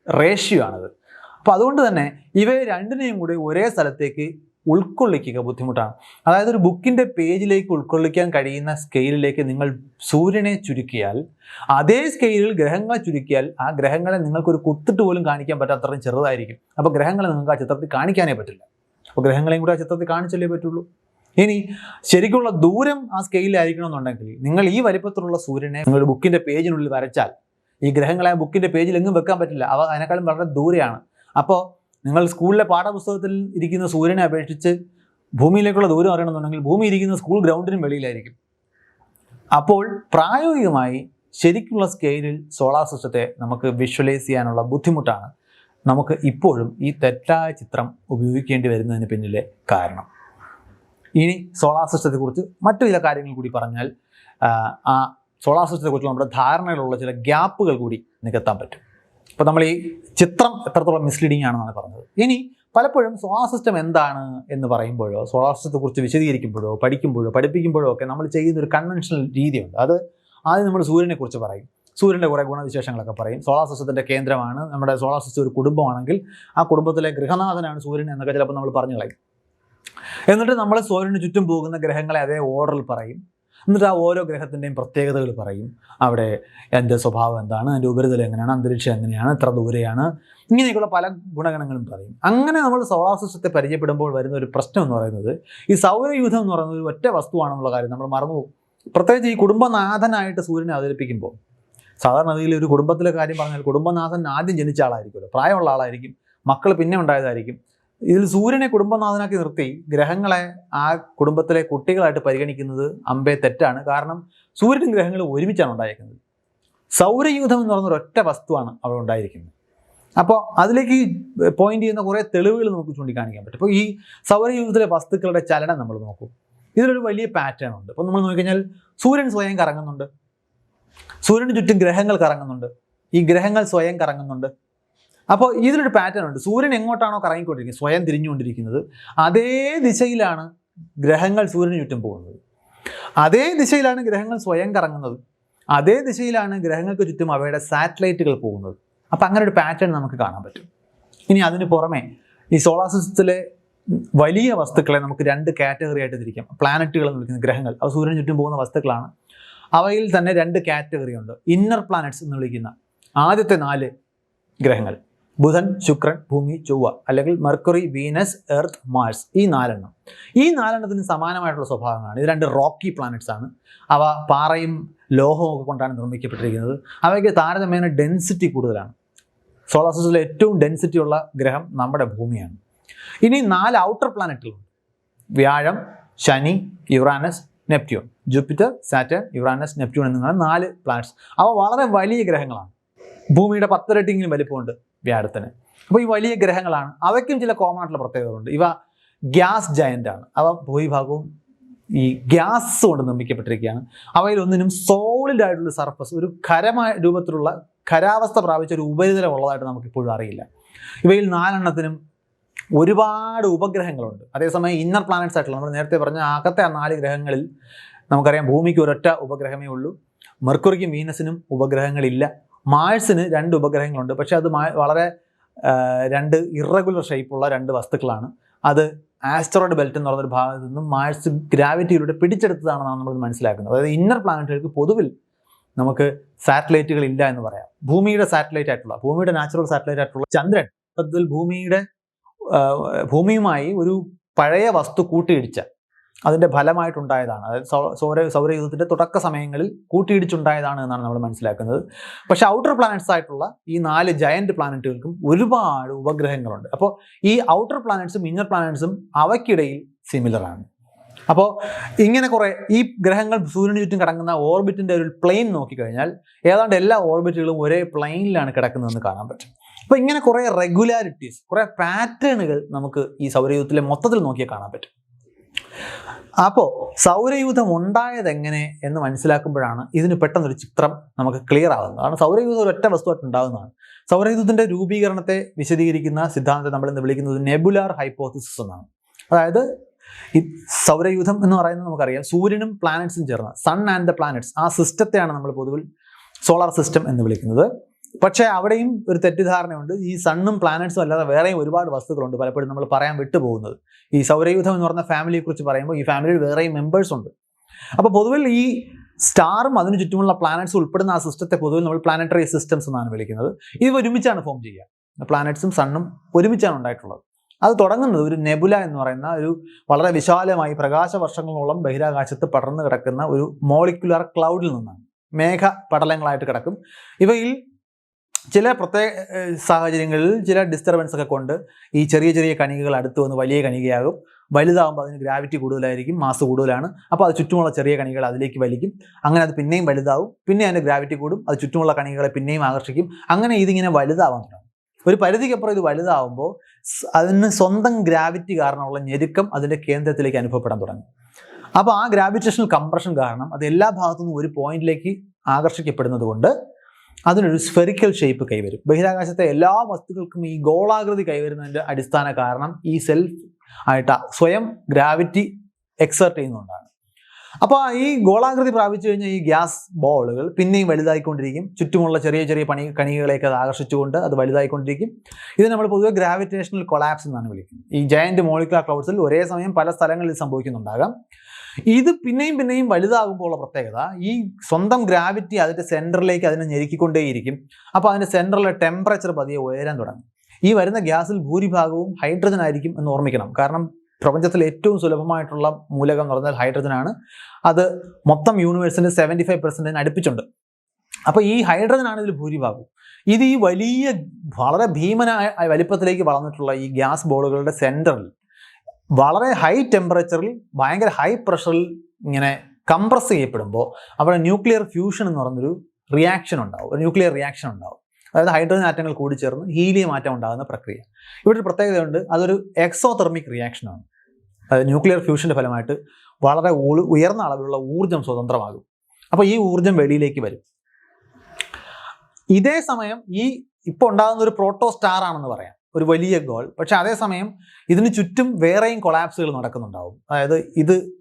റേഷ്യോ ആണത്. അപ്പോൾ അതുകൊണ്ട് തന്നെ ഇവയെ രണ്ടിനെയും കൂടി ഒരേ സ്ഥലത്തേക്ക് ഉൾക്കൊള്ളിക്കുക ബുദ്ധിമുട്ടാണ്. അതായത് ഒരു ബുക്കിന്റെ പേജിലേക്ക് ഉൾക്കൊള്ളിക്കാൻ കഴിയുന്ന സ്കെയിലിലേക്ക് നിങ്ങൾ സൂര്യനെ ചുരുക്കിയാൽ അതേ സ്കെയിലിൽ ഗ്രഹങ്ങളെ ചുരുക്കിയാൽ ആ ഗ്രഹങ്ങളെ നിങ്ങൾക്കൊരു കുത്തിട്ട് പോലും കാണിക്കാൻ പറ്റാത്തത്രയും ചെറുതായിരിക്കും. അപ്പോൾ ഗ്രഹങ്ങളെ നിങ്ങൾക്ക് ആ ചിത്രത്തിൽ കാണിക്കാനേ പറ്റില്ല. അപ്പോൾ ഗ്രഹങ്ങളെയും കൂടി ആ ചിത്രത്തിൽ കാണിച്ചല്ലേ പറ്റുള്ളൂ. ഇനി ശരിക്കുള്ള ദൂരം ആ സ്കെയിലായിരിക്കണം എന്നുണ്ടെങ്കിൽ നിങ്ങൾ ഈ വലിപ്പത്തിലുള്ള സൂര്യനെ നിങ്ങളുടെ ബുക്കിന്റെ പേജിനുള്ളിൽ വരച്ചാൽ ഈ ഗ്രഹങ്ങളെ ആ ബുക്കിന്റെ പേജിൽ എങ്ങും വെക്കാൻ പറ്റില്ല. അവ അതിനേക്കാളും വളരെ ദൂരെയാണ്. അപ്പോൾ നിങ്ങൾ സ്കൂളിലെ പാഠപുസ്തകത്തിൽ ഇരിക്കുന്ന സൂര്യനെ അപേക്ഷിച്ച് ഭൂമിയിലേക്കുള്ള ദൂരം അറിയണമെന്നുണ്ടെങ്കിൽ ഭൂമി ഇരിക്കുന്ന സ്കൂൾ ഗ്രൗണ്ടിനും വെളിയിലായിരിക്കും. അപ്പോൾ പ്രായോഗികമായി ശരിക്കുള്ള സ്കെയിലിൽ സോളാർ സിസ്റ്റത്തെ നമുക്ക് വിഷ്വലൈസ് ചെയ്യാനുള്ള ബുദ്ധിമുട്ടാണ്. നമുക്ക് ഇപ്പോഴും ഈ തെറ്റായ ചിത്രം ഉപയോഗിക്കേണ്ടി വരുന്നതിന് പിന്നിലെ കാരണം. ഇനി സോളാർ സിസ്റ്റത്തെക്കുറിച്ച് മറ്റു ചില കാര്യങ്ങൾ കൂടി പറഞ്ഞാൽ ആ, സോളാർ സിസ്റ്റത്തെക്കുറിച്ച് നമ്മുടെ ധാരണയിലുള്ള ചില ഗ്യാപ്പുകൾ കൂടി നികത്താൻ പറ്റും. അപ്പോൾ നമ്മൾ ഈ ചിത്രം എത്രത്തോളം മിസ്ലീഡിംഗ് ആണെന്നാണ് പറഞ്ഞത്. ഇനി പലപ്പോഴും സോളാർ സിസ്റ്റം എന്താണ് എന്ന് പറയുമ്പോഴോ സോളാർ സിസ്റ്റത്തെക്കുറിച്ച് വിശദീകരിക്കുമ്പോഴോ പഠിക്കുമ്പോഴോ പഠിപ്പിക്കുമ്പോഴോ ഒക്കെ നമ്മൾ ചെയ്യുന്ന ഒരു കൺവെൻഷണൽ രീതിയുണ്ട്. അത് ആദ്യം നമ്മൾ സൂര്യനെ കുറിച്ച് പറയും. സൂര്യന്റെ കുറേ ഗുണവിശേഷങ്ങളൊക്കെ പറയും. സോളാർ സിസ്റ്റത്തിന്റെ കേന്ദ്രമാണ്. നമ്മുടെ സോളാർ സിസ്റ്റം ഒരു കുടുംബമാണെങ്കിൽ ആ കുടുംബത്തിലെ ഗൃഹനാഥനാണ് സൂര്യൻ എന്നൊക്കെ ചിലപ്പോൾ നമ്മൾ പറഞ്ഞു കളയും. എന്നിട്ട് നമ്മൾ സൂര്യന് ചുറ്റും പോകുന്ന ഗ്രഹങ്ങളെ അതേ ഓർഡറിൽ പറയും. എന്നിട്ട് ആ ഓരോ ഗ്രഹത്തിന്റെയും പ്രത്യേകതകൾ പറയും. അവിടെ എന്റെ സ്വഭാവം എന്താണ്? എന്റെ ഉപരിതലം എങ്ങനെയാണ്? അന്തരീക്ഷം എങ്ങനെയാണ്? എത്ര ദൂരെയാണ്? ഇങ്ങനെയൊക്കെയുള്ള പല ഗുണഗണങ്ങളും പറയും. അങ്ങനെ നമ്മൾ സോളാർ സിസ്റ്റത്തെ പരിചയപ്പെടുമ്പോൾ വരുന്ന ഒരു പ്രശ്നം എന്ന് പറയുന്നത് ഈ സൗരയൂഥം എന്ന് പറയുന്നത് ഒരു ഒറ്റ വസ്തുവാണെന്നുള്ള കാര്യം നമ്മൾ മറന്നു പ്രത്യേകിച്ച് ഈ കുടുംബനാഥനായിട്ട് സൂര്യനെ അവതരിപ്പിക്കുമ്പോൾ സാധാരണ രീതിയിൽ ഒരു കുടുംബത്തിലെ കാര്യം പറഞ്ഞാൽ കുടുംബനാഥൻ ആദ്യം ജനിച്ച ആളായിരിക്കുമല്ലോ. പ്രായമുള്ള ആളായിരിക്കും. മക്കൾ പിന്നെ ഉണ്ടായതായിരിക്കും. ഇതിൽ സൂര്യനെ കുടുംബനാഥനാക്കി നിർത്തി ഗ്രഹങ്ങളെ ആ കുടുംബത്തിലെ കുട്ടികളായിട്ട് പരിഗണിക്കുന്നത് അമ്പേ തെറ്റാണ്. കാരണം സൂര്യനും ഗ്രഹങ്ങളും ഒരുമിച്ചാണ് ഉണ്ടായിരിക്കുന്നത്. സൗരയൂഥം എന്ന് പറയുന്ന ഒരൊറ്റ വസ്തുവാണ് അവിടെ ഉണ്ടായിരിക്കുന്നത്. അപ്പോൾ അതിലേക്ക് പോയിന്റ് ചെയ്യുന്ന കുറേ തെളിവുകൾ നമുക്ക് ചൂണ്ടിക്കാണിക്കാൻ പറ്റും. അപ്പോൾ ഈ സൗരയൂഥത്തിലെ വസ്തുക്കളുടെ ചലനം നമ്മൾ നോക്കും. ഇതിലൊരു വലിയ പാറ്റേൺ ഉണ്ട്. അപ്പോൾ നമ്മൾ നോക്കിക്കഴിഞ്ഞാൽ സൂര്യൻ സ്വയം കറങ്ങുന്നുണ്ട്. സൂര്യന് ചുറ്റും ഗ്രഹങ്ങൾ കറങ്ങുന്നുണ്ട്. ഈ ഗ്രഹങ്ങൾ സ്വയം കറങ്ങുന്നുണ്ട്. അപ്പോൾ ഇതിലൊരു പാറ്റേൺ ഉണ്ട്. സൂര്യൻ എങ്ങോട്ടാണോ കറങ്ങിക്കൊണ്ടിരിക്കുന്നത് സ്വയം തിരിഞ്ഞുകൊണ്ടിരിക്കുന്നത്. അതേ ദിശയിലാണ് ഗ്രഹങ്ങൾ സൂര്യന് ചുറ്റും പോകുന്നത്. അതേ ദിശയിലാണ് ഗ്രഹങ്ങൾ സ്വയം കറങ്ങുന്നത്. അതേ ദിശയിലാണ് ഗ്രഹങ്ങൾക്ക് ചുറ്റും അവയുടെ സാറ്റലൈറ്റുകൾ പോകുന്നത്. അപ്പോൾ അങ്ങനെ ഒരു പാറ്റേൺ നമുക്ക് കാണാൻ പറ്റും. ഇനി അതിന് പുറമെ ഈ സോളാർ സിസ്റ്റത്തിലെ വലിയ വസ്തുക്കളെ നമുക്ക് രണ്ട് കാറ്റഗറി ആയിട്ട് തിരിക്കാം. പ്ലാനറ്റുകൾ എന്ന് വിളിക്കുന്ന ഗ്രഹങ്ങൾ. അവ സൂര്യന് ചുറ്റും പോകുന്ന വസ്തുക്കളാണ്. അവയിൽ തന്നെ രണ്ട് കാറ്റഗറി ഉണ്ട്. ഇന്നർ പ്ലാനറ്റ്സ് എന്ന് വിളിക്കുന്ന ആദ്യത്തെ നാല് ഗ്രഹങ്ങൾ. ബുധൻ ശുക്രൻ ഭൂമി ചൊവ്വ അല്ലെങ്കിൽ മെർക്കുറി വീനസ് എർത്ത് മാർസ് ഈ നാലെണ്ണം. ഈ നാലെണ്ണത്തിന് സമാനമായിട്ടുള്ള സ്വഭാവങ്ങളാണ്. ഇത് രണ്ട് റോക്കി പ്ലാനറ്റ്സ് ആണ്. അവ പാറയും ലോഹവും ഒക്കെ കൊണ്ടാണ് നിർമ്മിക്കപ്പെട്ടിരിക്കുന്നത്. അവയ്ക്ക് താരതമ്യേന ഡെൻസിറ്റി കൂടുതലാണ്. സോളാർ സിസ്റ്റത്തിലെ ഏറ്റവും ഡെൻസിറ്റി ഉള്ള ഗ്രഹം നമ്മുടെ ഭൂമിയാണ്. ഇനി നാല് ഔട്ടർ പ്ലാനറ്റുകളുണ്ട് വ്യാഴം ശനി Uranus Neptune. Jupiter Saturn Uranus Neptune എന്നിങ്ങനെ നാല് പ്ലാനറ്റ്സ്. അവ വളരെ വലിയ ഗ്രഹങ്ങളാണ്. ഭൂമിയുടെ പത്തിരട്ടിങ്കിലും വലിപ്പമുണ്ട്. വ്യാഴത്തിന്. അപ്പോൾ ഈ വലിയ ഗ്രഹങ്ങളാണ്. അവയ്ക്കും ചില കോമൺ ആയിട്ടുള്ള പ്രത്യേകതകളുണ്ട്. ഇവ ഗ്യാസ് ജയന്റ് ആണ്. അവ ഭൂരിഭാഗവും ഈ ഗ്യാസ് കൊണ്ട് നിർമ്മിക്കപ്പെട്ടിരിക്കുകയാണ്. അവയിൽ ഒന്നിനും സോളിഡ് ആയിട്ടുള്ള സർഫസ് ഒരു ഖരമായ രൂപത്തിലുള്ള ഖരാവസ്ഥ പ്രാപിച്ച ഒരു ഉപരിതലം ഉള്ളതായിട്ട് നമുക്ക് ഇപ്പോഴും അറിയില്ല. ഇവയിൽ നാലെണ്ണത്തിനും ഒരുപാട് ഉപഗ്രഹങ്ങളുണ്ട്. അതേസമയം ഇന്നർ പ്ലാനറ്റ്സ് ആയിട്ടുള്ള നമ്മൾ നേരത്തെ പറഞ്ഞ അകത്തെ ആ നാല് ഗ്രഹങ്ങളിൽ നമുക്കറിയാം ഭൂമിക്ക് ഒരൊറ്റ ഉപഗ്രഹമേ ഉള്ളൂ. മെർക്കുറിക്കും വീനസിനും ഉപഗ്രഹങ്ങളില്ല. മാഴ്സിന് രണ്ട് ഉപഗ്രഹങ്ങളുണ്ട്. പക്ഷേ അത് വളരെ രണ്ട് ഇറഗുലർ ഷേപ്പുള്ള രണ്ട് വസ്തുക്കളാണ്. അത് ആസ്ട്രോയിഡ് ബെൽറ്റ് എന്ന് പറഞ്ഞൊരു ഭാഗത്ത് നിന്നും മാഴ്സ് ഗ്രാവിറ്റിയിലൂടെ പിടിച്ചെടുത്തതാണെന്നാണ് നമ്മൾ മനസ്സിലാക്കുന്നത്. അതായത് ഇന്നർ പ്ലാനറ്റുകൾക്ക് പൊതുവിൽ നമുക്ക് സാറ്റലൈറ്റുകൾ ഇല്ല എന്ന് പറയാം. ഭൂമിയുടെ സാറ്റലൈറ്റ് ആയിട്ടുള്ള ഭൂമിയുടെ നാച്ചുറൽ സാറ്റലൈറ്റ് ആയിട്ടുള്ള ചന്ദ്രൻ ഭൂമിയുടെ ഭൂമിയുമായി ഒരു പഴയ വസ്തു കൂട്ടിയിടിച്ച അതിന്റെ ഫലമായിട്ടുണ്ടായതാണ്. അതായത് സൗര സൗരയുഗത്തിന്റെ തുടക്ക സമയങ്ങളിൽ കൂട്ടിയിടിച്ചുണ്ടായതാണ് എന്നാണ് നമ്മൾ മനസ്സിലാക്കുന്നത്. പക്ഷേ ഔട്ടർ പ്ലാനറ്റ്സ് ആയിട്ടുള്ള ഈ നാല് ജയന്റ് പ്ലാനറ്റുകൾക്കും ഒരുപാട് ഉപഗ്രഹങ്ങളുണ്ട്. അപ്പോൾ ഈ ഔട്ടർ പ്ലാനറ്റ്സും ഇന്നർ പ്ലാനറ്റ്സും അവയ്ക്കിടയിൽ സിമിലറാണ് അപ്പോൾ ഇങ്ങനെ കുറേ ഈ ഗ്രഹങ്ങൾ സൂര്യന് ചുറ്റും കിടക്കുന്ന ഓർബിറ്റിന്റെ ഒരു പ്ലെയിൻ നോക്കിക്കഴിഞ്ഞാൽ ഏതാണ്ട് എല്ലാ ഓർബിറ്റുകളും ഒരേ പ്ലെയിനിലാണ് കിടക്കുന്നതെന്ന് കാണാൻ പറ്റും. അപ്പോൾ ഇങ്ങനെ കുറേ റെഗുലാരിറ്റീസ് കുറേ പാറ്റേണുകൾ നമുക്ക് ഈ സൗരയൂഥത്തിലെ മൊത്തത്തിൽ നോക്കിയാൽ കാണാൻ പറ്റും. അപ്പോൾ സൗരയൂഥം ഉണ്ടായത് എങ്ങനെ എന്ന് മനസ്സിലാക്കുമ്പോഴാണ് ഇതിന് പെട്ടെന്നൊരു ചിത്രം നമുക്ക് ക്ലിയർ ആകുന്നത് കാരണം സൗരയൂഥം ഒരു ഒറ്റ വസ്തുവായിട്ട് ഉണ്ടാകുന്നതാണ് സൗരയൂഥത്തിന്റെ രൂപീകരണത്തെ വിശദീകരിക്കുന്ന സിദ്ധാന്തം നമ്മൾ ഇന്ന് വിളിക്കുന്നത് നെബുലാർ ഹൈപ്പോത്തിസിസ് എന്നാണ്. അതായത് ഈ സൗരയൂഥം എന്ന് പറയുന്നത് നമുക്കറിയാം സൂര്യനും പ്ലാനറ്റ്സും ചേർന്ന സൺ ആൻഡ് ദ പ്ലാനറ്റ്സ് ആ സിസ്റ്റത്തെയാണ് നമ്മൾ പൊതുവിൽ സോളാർ സിസ്റ്റം എന്ന് വിളിക്കുന്നത്. പക്ഷേ അവിടെയും ഒരു തെറ്റിദ്ധാരണയുണ്ട്. ഈ സണ്ണും പ്ലാനറ്റ്സും അല്ലാതെ വേറെയും ഒരുപാട് വസ്തുക്കളുണ്ട്. പലപ്പോഴും നമ്മൾ പറയാൻ വിട്ടുപോകുന്നത്. ഈ സൗരയൂഥം എന്ന് പറഞ്ഞ ഫാമിലിയെ കുറിച്ച് പറയുമ്പോൾ ഈ ഫാമിലിയിൽ വേറെയും മെമ്പേഴ്സ് ഉണ്ട്. അപ്പോൾ പൊതുവിൽ ഈ സ്റ്റാറും അതിനു ചുറ്റുമുള്ള പ്ലാനറ്റ്സ് ഉൾപ്പെടുന്ന ആ സിസ്റ്റത്തെ പൊതുവിൽ നമ്മൾ പ്ലാനറ്ററി സിസ്റ്റംസ് എന്നാണ് വിളിക്കുന്നത്. ഇത് ഒരുമിച്ചാണ് ഫോം ചെയ്യുക. പ്ലാനറ്റ്സും സണ്ണും ഒരുമിച്ചാണ് ഉണ്ടായിട്ടുള്ളത്. അത് തുടങ്ങുന്നത് ഒരു നെബുല എന്ന് പറയുന്ന ഒരു വളരെ വിശാലമായി പ്രകാശ വർഷങ്ങളോളം ബഹിരാകാശത്ത് പടർന്നു കിടക്കുന്ന ഒരു മോളിക്കുലർ ക്ലൗഡിൽ നിന്നാണ്. മേഘ പടലങ്ങളായിട്ട് കിടക്കും. ഇവയിൽ ചില പ്രത്യേക സാഹചര്യങ്ങളിൽ ചില ഡിസ്റ്റർബൻസ് ഒക്കെ കൊണ്ട് ഈ ചെറിയ ചെറിയ കണികകൾ അടുത്ത് വന്ന് വലിയ കണികയാകും. വലുതാകുമ്പോൾ അതിന് ഗ്രാവിറ്റി കൂടുതലായിരിക്കും മാസ് കൂടുതലാണ്. അപ്പോൾ അത് ചുറ്റുമുള്ള ചെറിയ കണികൾ അതിലേക്ക് വലിക്കും. അങ്ങനെ അത് പിന്നെയും വലുതാവും പിന്നെ അതിന്റെ ഗ്രാവിറ്റി കൂടും അത് ചുറ്റുമുള്ള കണികളെ പിന്നെയും ആകർഷിക്കും. അങ്ങനെ ഇതിങ്ങനെ വലുതാവാൻ തുടങ്ങും. ഒരു പരിധിക്കപ്പുറം ഇത് വലുതാവുമ്പോൾ അതിന് സ്വന്തം ഗ്രാവിറ്റി കാരണമുള്ള ഞെരുക്കം അതിന്റെ കേന്ദ്രത്തിലേക്ക് അനുഭവപ്പെടാൻ തുടങ്ങും. അപ്പോൾ ആ ഗ്രാവിറ്റേഷണൽ കംപ്രഷൻ കാരണം അത് എല്ലാ ഭാഗത്തുനിന്നും ഒരു പോയിന്റിലേക്ക് ആകർഷിക്കപ്പെടുന്നത് കൊണ്ട് അതിനൊരു സ്ഫെറിക്കൽ ഷേപ്പ് കൈവരും. ബഹിരാകാശത്തെ എല്ലാ വസ്തുക്കൾക്കും ഈ ഗോളാകൃതി കൈവരുന്നതിന്റെ അടിസ്ഥാന കാരണം ഈ സെൽഫ് ആയിട്ട് സ്വയം ഗ്രാവിറ്റി എക്സർട്ട് ചെയ്യുന്നതുകൊണ്ടാണ്. അപ്പോൾ ഈ ഗോളാകൃതി പ്രാപിച്ചു കഴിഞ്ഞാൽ ഈ ഗ്യാസ് ബോളുകൾ പിന്നെയും വലുതായിക്കൊണ്ടിരിക്കും. ചുറ്റുമുള്ള ചെറിയ ചെറിയ പണി കണികകളെയൊക്കെ അത് ആകർഷിച്ചുകൊണ്ട് അത് വലുതായിക്കൊണ്ടിരിക്കും. ഇത് നമ്മൾ പൊതുവെ ഗ്രാവിറ്റേഷണൽ കൊളാപ്സ് എന്നാണ് വിളിക്കുന്നത്. ഈ ജയന്റ് മോളിക്കുലർ ക്ലൗഡ്സിൽ ഒരേ സമയം പല സ്ഥലങ്ങളിൽ സംഭവിക്കുന്നുണ്ടാകാം. ഇത് പിന്നെയും പിന്നെയും വലുതാകുമ്പോൾ ഉള്ള പ്രത്യേകത ഈ സ്വന്തം ഗ്രാവിറ്റി അതിന്റെ സെന്ററിലേക്ക് അതിനെ ഞെരുക്കിക്കൊണ്ടേയിരിക്കും. അപ്പോൾ അതിന്റെ സെന്ററിലെ ടെമ്പറേച്ചർ പതിയെ ഉയരാൻ തുടങ്ങും. ഈ വരുന്ന ഗ്യാസിൽ ഭൂരിഭാഗവും ഹൈഡ്രജൻ ആയിരിക്കും എന്ന് ഓർമ്മിക്കണം. കാരണം പ്രപഞ്ചത്തിൽ ഏറ്റവും സുലഭമായിട്ടുള്ള മൂലകം എന്ന് പറഞ്ഞാൽ ഹൈഡ്രജൻ ആണ്. അത് മൊത്തം യൂണിവേഴ്സിന്റെ സെവന്റി ഫൈവ് പെർസെന്റിന് അടുപ്പിച്ചുണ്ട്. അപ്പോൾ ഈ ഹൈഡ്രജനാണ് ഇതിൽ ഭൂരിഭാഗം ഇത് ഈ വലിയ വളരെ ഭീമനായ വലിപ്പത്തിലേക്ക് വളർന്നിട്ടുള്ള ഈ ഗ്യാസ് ബോളുകളുടെ സെന്ററിൽ വളരെ ഹൈ ടെമ്പറേച്ചറിൽ ഭയങ്കര ഹൈ പ്രഷറിൽ ഇങ്ങനെ കംപ്രസ് ചെയ്യപ്പെടുമ്പോൾ അവിടെ ന്യൂക്ലിയർ ഫ്യൂഷൻ എന്ന് പറഞ്ഞൊരു റിയാക്ഷൻ ഉണ്ടാവും. ഒരു ന്യൂക്ലിയർ റിയാക്ഷൻ ഉണ്ടാവും. അതായത് ഹൈഡ്രജൻ ആറ്റങ്ങൾ കൂടിച്ചേർന്ന് ഹീലിയം ആറ്റം ഉണ്ടാകുന്ന പ്രക്രിയ. ഇവിടെ ഒരു പ്രത്യേകതയുണ്ട്. അതൊരു എക്സോതെർമിക് റിയാക്ഷനാണ് അതായത് ന്യൂക്ലിയർ ഫ്യൂഷന്റെ ഫലമായിട്ട് വളരെ ഉയർന്ന അളവിലുള്ള ഊർജം സ്വതന്ത്രമാകും. അപ്പോൾ ഈ ഊർജം വെളിയിലേക്ക് വരും. ഇതേ സമയം ഈ ഇപ്പോൾ ഉണ്ടാകുന്ന ഒരു പ്രോട്ടോ സ്റ്റാർ ആണെന്ന് പറയാം. ഒരു വലിയ ഗോൾ. പക്ഷെ അതേസമയം ഇതിന് ചുറ്റും വേറെയും കൊളാപ്സുകൾ നടക്കുന്നുണ്ടാവും. അതായത് ഇത്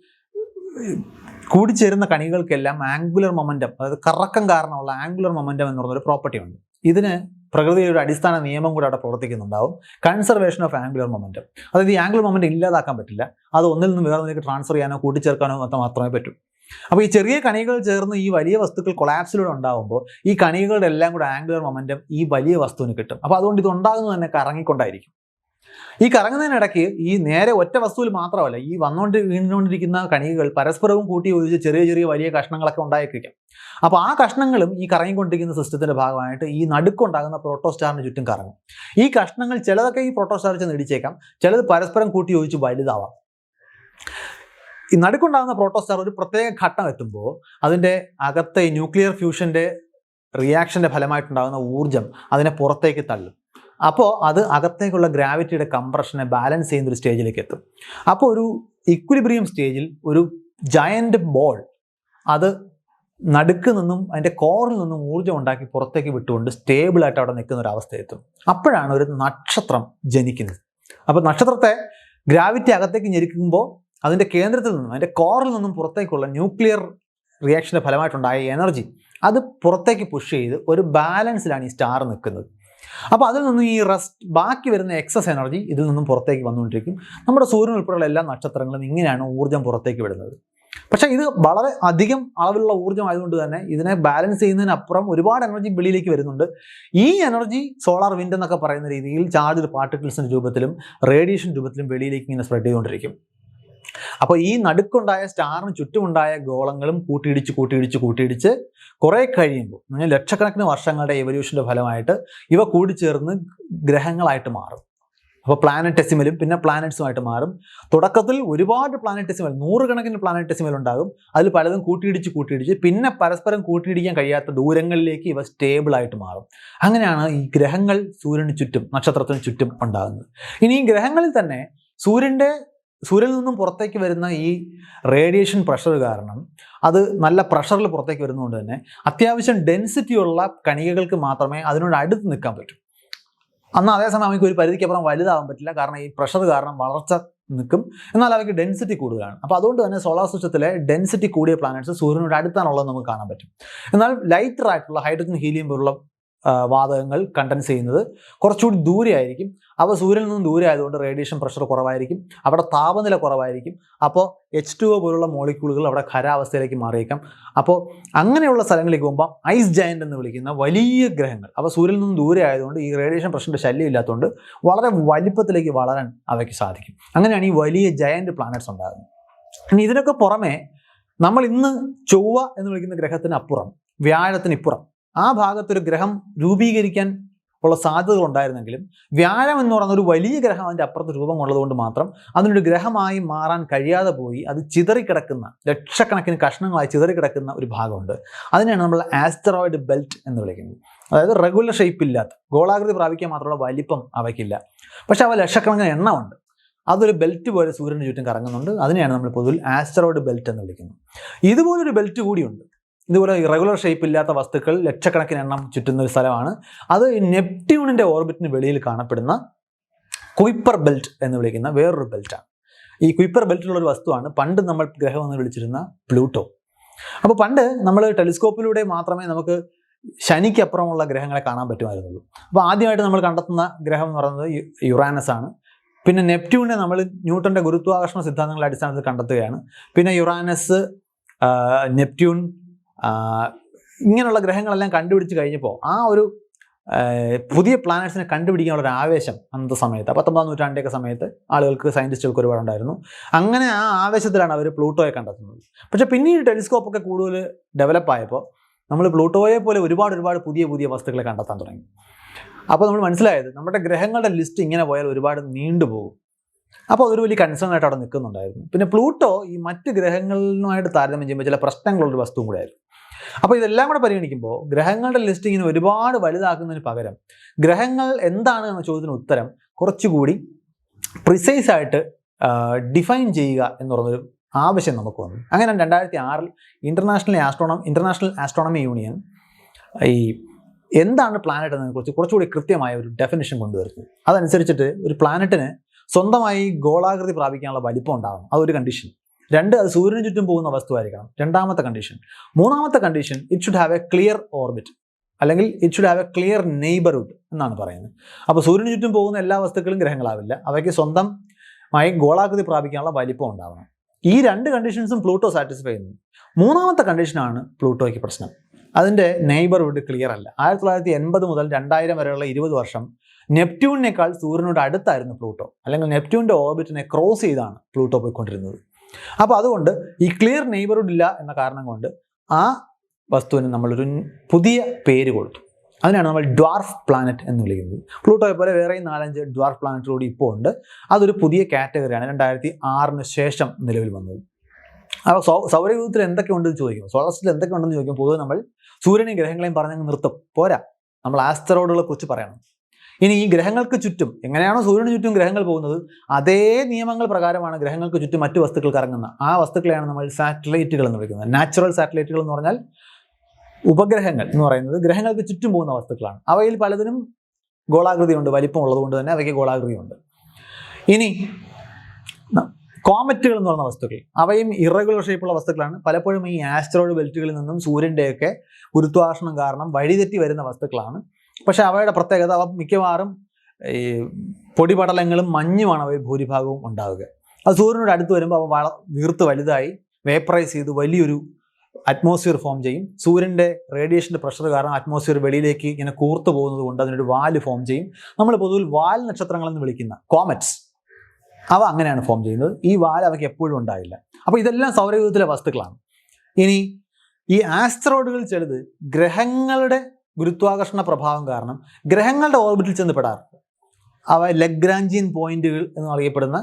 കൂടിച്ചേരുന്ന കണികൾക്കെല്ലാം ആംഗുലർ മൊമെന്റം അതായത് കറക്കം കാരണമുള്ള ആംഗുലർ മൊമെന്റം എന്ന് പറഞ്ഞൊരു പ്രോപ്പർട്ടി ഉണ്ട്. ഇതിന് പ്രകൃതിയിൽ ഒരു അടിസ്ഥാന നിയമം കൂടെ അവിടെ പ്രവർത്തിക്കുന്നുണ്ടാവും. കൺസർവേഷൻ ഓഫ് ആംഗുലർ മൊമെന്റം അതായത് ഈ ആംഗുലർ മൊമെന്റ് ഇല്ലാതാക്കാൻ പറ്റില്ല. അത് ഒന്നിൽ നിന്ന് വേറൊന്നിലേക്ക് ട്രാൻസ്ഫർ ചെയ്യാനോ കൂട്ടിച്ചേർക്കാനോ മാത്രം മാത്രമേ പറ്റൂ. അപ്പോൾ ഈ ചെറിയ കണികൾ ചേർന്ന് ഈ വലിയ വസ്തുക്കൾ കൊളാപ്സിലൂടെ ഉണ്ടാകുമ്പോൾ ഈ കണികളുടെ എല്ലാം കൂടെ ആംഗുലർ മൊമെന്റം ഈ വലിയ വസ്തുവിന് കിട്ടും. അപ്പോൾ അതുകൊണ്ട് ഇത് ഉണ്ടാകുന്നത് തന്നെ കറങ്ങിക്കൊണ്ടായിരിക്കും. ഈ കറങ്ങുന്നതിനിടയ്ക്ക് ഈ നേരെ ഒറ്റ വസ്തുവിൽ മാത്രമല്ല ഈ വന്നുകൊണ്ട് വീണുകൊണ്ടിരിക്കുന്ന കണികകൾ പരസ്പരവും കൂട്ടി യോജിച്ച് ചെറിയ ചെറിയ വലിയ കഷ്ണങ്ങളൊക്കെ ഉണ്ടായിരിക്കാം അപ്പോൾ ആ കഷ്ണങ്ങളും ഈ കറങ്ങിക്കൊണ്ടിരിക്കുന്ന സിസ്റ്റത്തിന്റെ ഭാഗമായിട്ട് ഈ നടുക്കുണ്ടാകുന്ന പ്രോട്ടോസ്റ്റാറിന് ചുറ്റും കറങ്ങും. ഈ കഷ്ണങ്ങൾ ചിലതൊക്കെ ഈ പ്രോട്ടോസ്റ്റാർ ചെന്ന് ഇടിച്ചേക്കാം ചിലത് പരസ്പരം കൂട്ടി യോജിച്ച് വലുതാവാം. ഈ നടുക്കുണ്ടാകുന്ന പ്രോട്ടോസ്റ്റാർ ഒരു പ്രത്യേക ഘട്ടം എത്തുമ്പോൾ അതിന്റെ അകത്തെ ന്യൂക്ലിയർ ഫ്യൂഷന്റെ റിയാക്ഷന്റെ ഫലമായിട്ടുണ്ടാകുന്ന ഊർജം അതിനെ പുറത്തേക്ക് തള്ളും. അപ്പോൾ അത് അകത്തേക്കുള്ള ഗ്രാവിറ്റിയുടെ കംപ്രഷനെ ബാലൻസ് ചെയ്യുന്ന ഒരു സ്റ്റേജിലേക്ക് എത്തും. അപ്പോൾ ഒരു ഇക്വിലിബ്രിയം സ്റ്റേജിൽ ഒരു ജയന്റ് ബോൾ അത് നടുക്ക് നിന്നും അതിന്റെ കോറിൽ നിന്നും ഊർജം ഉണ്ടാക്കി പുറത്തേക്ക് വിട്ടുകൊണ്ട് സ്റ്റേബിളായിട്ട് അവിടെ നിൽക്കുന്ന ഒരു അവസ്ഥ എത്തും. അപ്പോഴാണ് ഒരു നക്ഷത്രം ജനിക്കുന്നത്. അപ്പോൾ നക്ഷത്രത്തെ ഗ്രാവിറ്റി അകത്തേക്ക് ഞെരിക്കുമ്പോൾ അതിന്റെ കേന്ദ്രത്തിൽ നിന്നും അതിന്റെ കോറിൽ നിന്നും പുറത്തേക്കുള്ള ന്യൂക്ലിയർ റിയാക്ഷന്റെ ഫലമായിട്ടുണ്ടായ എനർജി അത് പുറത്തേക്ക് പുഷ് ചെയ്ത് ഒരു ബാലൻസിലാണ് ഈ സ്റ്റാർ നിൽക്കുന്നത്. അപ്പോൾ അതിൽ നിന്നും ഈ റെസ്റ്റ് ബാക്കി വരുന്ന എക്സസ് എനർജി ഇതിൽ നിന്നും പുറത്തേക്ക് വന്നുകൊണ്ടിരിക്കും. നമ്മുടെ സൂര്യൻ ഉൾപ്പെടെയുള്ള എല്ലാ നക്ഷത്രങ്ങളും ഇങ്ങനെയാണ് ഊർജം പുറത്തേക്ക് വിടുന്നത്. പക്ഷേ ഇത് വളരെ അധികം അളവിലുള്ള ഊർജം ആയതുകൊണ്ട് തന്നെ ഇതിനെ ബാലൻസ് ചെയ്യുന്നതിനപ്പുറം ഒരുപാട് എനർജി വെളിയിലേക്ക് വരുന്നുണ്ട്. ഈ എനർജി സോളാർ വിൻഡ് എന്നൊക്കെ പറയുന്ന രീതിയിൽ ചാർജ്ഡ് പാർട്ടിക്കിൾസിന്റെ രൂപത്തിലും റേഡിയേഷൻ രൂപത്തിലും വെളിയിലേക്ക് ഇങ്ങനെ സ്പ്രെഡ് ചെയ്തുകൊണ്ടിരിക്കും. അപ്പോൾ ഈ നടുക്കുണ്ടായ സ്റ്റാറിന് ചുറ്റുമുണ്ടായ ഗോളങ്ങളും കൂട്ടിയിടിച്ച് കൂട്ടിയിടിച്ച് കൂട്ടിയിടിച്ച് കുറേ കഴിയുമ്പോൾ അങ്ങനെ ലക്ഷക്കണക്കിന് വർഷങ്ങളുടെ എവല്യൂഷന്റെ ഫലമായിട്ട് ഇവ കൂടിച്ചേർന്ന് ഗ്രഹങ്ങളായിട്ട് മാറും. അപ്പോൾ പ്ലാനറ്റെസിമലും പിന്നെ പ്ലാനറ്റ്സുമായിട്ട് മാറും. തുടക്കത്തിൽ ഒരുപാട് പ്ലാനറ്റെസിമൽ നൂറുകണക്കിന് പ്ലാനറ്റെസിമൽ ഉണ്ടാകും. അതിൽ പലതും കൂട്ടിയിടിച്ച് കൂട്ടിയിടിച്ച് പിന്നെ പരസ്പരം കൂട്ടിയിടിക്കാൻ കഴിയാത്ത ദൂരങ്ങളിലേക്ക് ഇവ സ്റ്റേബിളായിട്ട് മാറും. അങ്ങനെയാണ് ഈ ഗ്രഹങ്ങൾ സൂര്യന് ചുറ്റും നക്ഷത്രത്തിന് ചുറ്റും ഉണ്ടാകുന്നത്. ഇനി ഈ ഗ്രഹങ്ങളിൽ തന്നെ സൂര്യന്റെ സൂര്യനിൽ നിന്നും പുറത്തേക്ക് വരുന്ന ഈ റേഡിയേഷൻ പ്രഷർ കാരണം അത് നല്ല പ്രഷറിൽ പുറത്തേക്ക് വരുന്നതുകൊണ്ട് തന്നെ അത്യാവശ്യം ഡെൻസിറ്റി ഉള്ള കണികകൾക്ക് മാത്രമേ അതിനോട് അടുത്ത് നിൽക്കാൻ പറ്റൂ. അന്ന് അതേസമയം അവയ്ക്ക് ഒരു പരിധിക്കപ്പുറം വലുതാവാൻ പറ്റില്ല. കാരണം ഈ പ്രഷർ കാരണം വളർച്ച നിൽക്കും. എന്നാൽ അവയ്ക്ക് ഡെൻസിറ്റി കൂടുതലാണ് അപ്പോൾ അതുകൊണ്ട് തന്നെ സോളാർ സിസ്റ്റത്തിലെ ഡെൻസിറ്റി കൂടിയ പ്ലാനറ്റ്സ് സൂര്യനോട് അടുത്താണുള്ളത് നമുക്ക് കാണാൻ പറ്റും. എന്നാൽ ലൈറ്റർ ആയിട്ടുള്ള ഹൈഡ്രജൻ ഹീലിയം പോലുള്ള വാതകങ്ങൾ കണ്ടൻസ് ചെയ്യുന്നത് കുറച്ചുകൂടി ദൂരെ അവ സൂര്യനിൽ നിന്നും ദൂരെ ആയതുകൊണ്ട് റേഡിയേഷൻ പ്രഷർ കുറവായിരിക്കും. അവിടെ താപനില കുറവായിരിക്കും. അപ്പോൾ എച്ച് ടു ഒ പോലുള്ള മോളിക്യൂളുകൾ അവിടെ ഖരാവസ്ഥയിലേക്ക് മാറിയേക്കാം. അപ്പോൾ അങ്ങനെയുള്ള സ്ഥലങ്ങളിലേക്ക് പോകുമ്പോൾ ഐസ് ജയന്റ് എന്ന് വിളിക്കുന്ന വലിയ ഗ്രഹങ്ങൾ. അവ സൂര്യനിൽ നിന്നും ദൂരെ ആയതുകൊണ്ട് ഈ റേഡിയേഷൻ പ്രഷറിന്റെ ശല്യം ഇല്ലാത്തതുകൊണ്ട് വളരെ വലിപ്പത്തിലേക്ക് വളരാൻ അവയ്ക്ക് സാധിക്കും. അങ്ങനെയാണ് ഈ വലിയ ജയന്റ് പ്ലാനറ്റ്സ് ഉണ്ടാകുന്നത്. ഇനി ഇതിനൊക്കെ പുറമെ നമ്മൾ ഇന്ന് ചൊവ്വ എന്ന് വിളിക്കുന്ന ഗ്രഹത്തിന് അപ്പുറം വ്യാഴത്തിന് ഇപ്പുറം ആ ഭാഗത്തൊരു ഗ്രഹം രൂപീകരിക്കാൻ ഉള്ള സാധ്യതകൾ ഉണ്ടായിരുന്നെങ്കിലും വ്യാഴം എന്ന് പറയുന്ന ഒരു വലിയ ഗ്രഹം അതിന്റെ അപ്പുറത്ത് രൂപം കൊണ്ടതുകൊണ്ട് മാത്രം അതിനൊരു ഗ്രഹമായി മാറാൻ കഴിയാതെ പോയി അത് ചിതറിക്കിടക്കുന്ന ലക്ഷക്കണക്കിന് കഷ്ണങ്ങളായി ചിതറിക്കിടക്കുന്ന ഒരു ഭാഗമുണ്ട്. അതിനെയാണ് നമ്മൾ ആസ്റ്ററോയിഡ് ബെൽറ്റ് എന്ന് വിളിക്കുന്നത്. അതായത് റെഗുലർ ഷേപ്പ് ഇല്ലാത്ത ഗോളാകൃതി പ്രാപിക്കാൻ മാത്രമുള്ള വലിപ്പം അവയ്ക്കില്ല. പക്ഷേ അവ ലക്ഷക്കണക്കിന് എണ്ണമുണ്ട്. അതൊരു ബെൽറ്റ് പോലെ സൂര്യന് ചുറ്റും കറങ്ങുന്നുണ്ട്. അതിനെയാണ് നമ്മൾ പൊതുവിൽ ആസ്റ്ററോയിഡ് ബെൽറ്റ് എന്ന് വിളിക്കുന്നത്. ഇതുപോലൊരു ബെൽറ്റ് കൂടിയുണ്ട്. ഇതുപോലെ ഇറഗുലർ ഷേപ്പ് ഇല്ലാത്ത വസ്തുക്കൾ ലക്ഷക്കണക്കിന് എണ്ണം ചുറ്റുന്ന ഒരു സ്ഥലമാണ്. അത് നെപ്റ്റ്യൂണിന്റെ ഓർബിറ്റിന് വെളിയിൽ കാണപ്പെടുന്ന കുയിപ്പർ ബെൽറ്റ് എന്ന് വിളിക്കുന്ന വേറൊരു ബെൽറ്റാണ്. ഈ കുയിപ്പർ ബെൽറ്റിലുള്ള ഒരു വസ്തുവാണ് പണ്ട് നമ്മൾ ഗ്രഹം എന്ന് വിളിച്ചിരുന്ന പ്ലൂട്ടോ. അപ്പോൾ പണ്ട് നമ്മൾ ടെലിസ്കോപ്പിലൂടെ മാത്രമേ നമുക്ക് ശനിക്കപ്പുറമുള്ള ഗ്രഹങ്ങളെ കാണാൻ പറ്റുമായിരുന്നുള്ളൂ. അപ്പോൾ ആദ്യമായിട്ട് നമ്മൾ കണ്ടെത്തുന്ന ഗ്രഹം എന്ന് പറയുന്നത് യുറാനസ് ആണ്. പിന്നെ നെപ്റ്റ്യൂണിനെ നമ്മൾ ന്യൂട്ടന്റെ ഗുരുത്വാകർഷണ സിദ്ധാന്തങ്ങളുടെ അടിസ്ഥാനത്തിൽ കണ്ടെത്തുകയാണ്. പിന്നെ യുറാനസ് നെപ്റ്റ്യൂൺ ഇങ്ങനെയുള്ള ഗ്രഹങ്ങളെല്ലാം കണ്ടുപിടിച്ച് കഴിഞ്ഞപ്പോൾ ആ ഒരു പുതിയ പ്ലാനറ്റ്സിനെ കണ്ടുപിടിക്കാനുള്ള ഒരു ആവേശം അന്നത്തെ സമയത്ത് പത്തൊമ്പതാം നൂറ്റാണ്ടിന്റെ സമയത്ത് ആളുകൾക്ക് സയന്റിസ്റ്റുകൾക്ക് ഒരുപാടുണ്ടായിരുന്നു അങ്ങനെ ആ ആവേശത്തിലാണ് അവർ പ്ലൂട്ടോയെ കണ്ടെത്തുന്നത്. പക്ഷേ പിന്നീട് ടെലിസ്കോപ്പൊക്കെ കൂടുതൽ ഡെവലപ്പ് ആയപ്പോൾ നമ്മൾ പ്ലൂട്ടോയെ പോലെ ഒരുപാട് ഒരുപാട് പുതിയ പുതിയ വസ്തുക്കളെ കണ്ടെത്താൻ തുടങ്ങി. അപ്പോൾ നമ്മൾ മനസ്സിലായത് നമ്മുടെ ഗ്രഹങ്ങളുടെ ലിസ്റ്റ് ഇങ്ങനെ പോയാൽ ഒരുപാട് നീണ്ടുപോകും അപ്പോൾ അതൊരു വലിയ കൺസേൺ ആയിട്ട് അവിടെ നിൽക്കുന്നുണ്ടായിരുന്നു. പിന്നെ പ്ലൂട്ടോ ഈ മറ്റ് ഗ്രഹങ്ങളുമായിട്ട് താരതമ്യം ചെയ്യുമ്പോൾ ചില പ്രശ്നങ്ങളുള്ളൊരു വസ്തുവും കൂടെ ആയിരുന്നു. അപ്പോൾ ഇതെല്ലാം കൂടെ പരിഗണിക്കുമ്പോൾ ഗ്രഹങ്ങളുടെ ലിസ്റ്റ് ഇങ്ങനെ ഒരുപാട് വലുതാക്കുന്നതിന് പകരം ഗ്രഹങ്ങൾ എന്താണ് എന്ന ചോദ്യത്തിന് ഉത്തരം കുറച്ചുകൂടി പ്രിസൈസ് ആയിട്ട് ഡിഫൈൻ ചെയ്യുക എന്ന് പറഞ്ഞൊരു ആവശ്യം നമുക്ക് വന്നു. അങ്ങനെ രണ്ടായിരത്തി ആറിൽ ഇന്റർനാഷണൽ ആസ്ട്രോണോ ഇന്റർനാഷണൽ ആസ്ട്രോണമി യൂണിയൻ ഈ എന്താണ് പ്ലാനറ്റ് എന്നതിനെക്കുറിച്ച് കുറച്ചുകൂടി കൃത്യമായ ഒരു ഡെഫിനിഷൻ കൊണ്ടുവരുന്നു. അതനുസരിച്ചിട്ട് ഒരു പ്ലാനറ്റിന് സ്വന്തമായി ഗോളാകൃതി പ്രാപിക്കാനുള്ള വലിപ്പം ഉണ്ടാവണം. അതൊരു കണ്ടീഷൻ രണ്ട് അത് സൂര്യന് ചുറ്റും പോകുന്ന വസ്തുവായിരിക്കണം. രണ്ടാമത്തെ കണ്ടീഷൻ മൂന്നാമത്തെ condition it should have a clear orbit അല്ലെങ്കിൽ it should have a clear neighbourhood എന്നാണ് പറയുന്നത്. അപ്പോൾ സൂര്യന് ചുറ്റും പോകുന്ന എല്ലാ വസ്തുക്കളും ഗ്രഹങ്ങളാവില്ല. അവയ്ക്ക് സ്വന്തമായി ഗോളാകൃതി പ്രാപിക്കാനുള്ള വലിപ്പം ഉണ്ടാവണം. ഈ രണ്ട് കണ്ടീഷൻസും പ്ലൂട്ടോ സാറ്റിസ്ഫൈ ചെയ്യുന്നു. മൂന്നാമത്തെ കണ്ടീഷനാണ് പ്ലൂട്ടോയ്ക്ക് പ്രശ്നം. അതിന്റെ നെയ്ബർഹുഡ് ക്ലിയർ അല്ല. ആയിരത്തി തൊള്ളായിരത്തി എൺപത് മുതൽ രണ്ടായിരം വരെയുള്ള ഇരുപത് വർഷം നെപ്റ്റ്യൂണിനേക്കാൾ സൂര്യനോട് അടുത്തായിരുന്നു പ്ലൂട്ടോ. അല്ലെങ്കിൽ നെപ്റ്റ്യൂണിന്റെ ഓർബിറ്റിനെ ക്രോസ് ചെയ്താണ് പ്ലൂട്ടോ പോയിക്കൊണ്ടിരുന്നത്. അപ്പോൾ അതുകൊണ്ട് ഈ ക്ലിയർ നെയ്ബർഹുഡ് ഇല്ല എന്ന കാരണം കൊണ്ട് ആ വസ്തുവിന് നമ്മളൊരു പുതിയ പേര് കൊടുത്തു. അതിനാണ് നമ്മൾ ഡ്വാർഫ് പ്ലാനറ്റ് എന്ന് വിളിക്കുന്നത്. പ്ലൂട്ടോയെ പോലെ വേറെയും നാലഞ്ച് ഡ്വാർഫ് പ്ലാനറ്റ് കൂടി ഇപ്പോൾ ഉണ്ട്. അതൊരു പുതിയ കാറ്റഗറിയാണ് രണ്ടായിരത്തി ആറിന് ശേഷം നിലവിൽ വന്നത്. അപ്പോൾ സൗ സൗരയൂഥത്തിൽ എന്തൊക്കെ ഉണ്ടെന്ന് ചോദിക്കും. സോളർ സിസ്റ്റത്തിൽ എന്തൊക്കെ ഉണ്ടെന്ന് ചോദിക്കും. പൊതുവെ നമ്മൾ സൂര്യനെയും ഗ്രഹങ്ങളെയും പറഞ്ഞങ്ങ് നിർത്തും. പോരാ. നമ്മൾ ആസ്തറോഡുകളെ കുറിച്ച് പറയണം. ഇനി ഈ ഗ്രഹങ്ങൾക്ക് ചുറ്റും എങ്ങനെയാണോ സൂര്യന് ചുറ്റും ഗ്രഹങ്ങൾ പോകുന്നത് അതേ നിയമങ്ങൾ പ്രകാരമാണ് ഗ്രഹങ്ങൾക്ക് ചുറ്റും മറ്റു വസ്തുക്കൾ കറങ്ങുന്നത് ആ വസ്തുക്കളെയാണ് നമ്മൾ സാറ്റലൈറ്റുകൾ എന്ന് വിളിക്കുന്നത്. നാച്ചുറൽ സാറ്റലൈറ്റുകൾ എന്ന് പറഞ്ഞാൽ ഉപഗ്രഹങ്ങൾ എന്ന് പറയുന്നത് ഗ്രഹങ്ങൾക്ക് ചുറ്റും പോകുന്ന വസ്തുക്കളാണ്. അവയിൽ പലതിനും ഗോളാകൃതിയുണ്ട് വലിപ്പം ഉള്ളതുകൊണ്ട് തന്നെ അവയ്ക്ക് ഗോളാകൃതിയുണ്ട്. ഇനി കോമറ്റുകൾ എന്ന് പറയുന്ന വസ്തുക്കൾ അവയും ഇറഗുലർ ഷേപ്പുള്ള വസ്തുക്കളാണ്. പലപ്പോഴും ഈ ആസ്ട്രോയിഡ് ബെൽറ്റുകളിൽ നിന്നും സൂര്യന്റെയൊക്കെ ഗുരുത്വാകർഷണം കാരണം വഴിതെറ്റി വരുന്ന വസ്തുക്കളാണ്. പക്ഷേ അവയുടെ പ്രത്യേകത അവ മിക്കവാറും ഈ പൊടിപടലങ്ങളും മഞ്ഞുമാണ് അവയിൽ ഭൂരിഭാഗവും ഉണ്ടാവുക. അത് സൂര്യനോട് അടുത്ത് വരുമ്പോൾ അവ വള വീർത്ത് വലുതായി വേപ്പറൈസ് ചെയ്ത് വലിയൊരു അറ്റ്മോസ്ഫിയർ ഫോം ചെയ്യും. സൂര്യന്റെ റേഡിയേഷന്റെ പ്രഷർ കാരണം അറ്റ്മോസ്ഫിയർ വെളിയിലേക്ക് ഇങ്ങനെ കൂർത്തു പോകുന്നത് കൊണ്ട് അതിനൊരു വാൽ ഫോം ചെയ്യും. നമ്മൾ പൊതുവിൽ വാൽ നക്ഷത്രങ്ങളെന്ന് വിളിക്കുന്ന കോമറ്റ്സ് അവ അങ്ങനെയാണ് ഫോം ചെയ്യുന്നത്. ഈ വാൽ അവയ്ക്ക് എപ്പോഴും ഉണ്ടായില്ല അപ്പോൾ ഇതെല്ലാം സൗരയൂഥത്തിലെ വസ്തുക്കളാണ്. ഇനി ഈ ആസ്ട്രോയിഡുകൾ ചിലത് ഗ്രഹങ്ങളുടെ ഗുരുത്വാകർഷണ പ്രഭാവം കാരണം ഗ്രഹങ്ങളുടെ ഓർബിറ്റിൽ ചെന്ന് പെടാറുണ്ട് അവ ലഗ്രാഞ്ചിയൻ പോയിന്റുകൾ എന്ന് അറിയപ്പെടുന്ന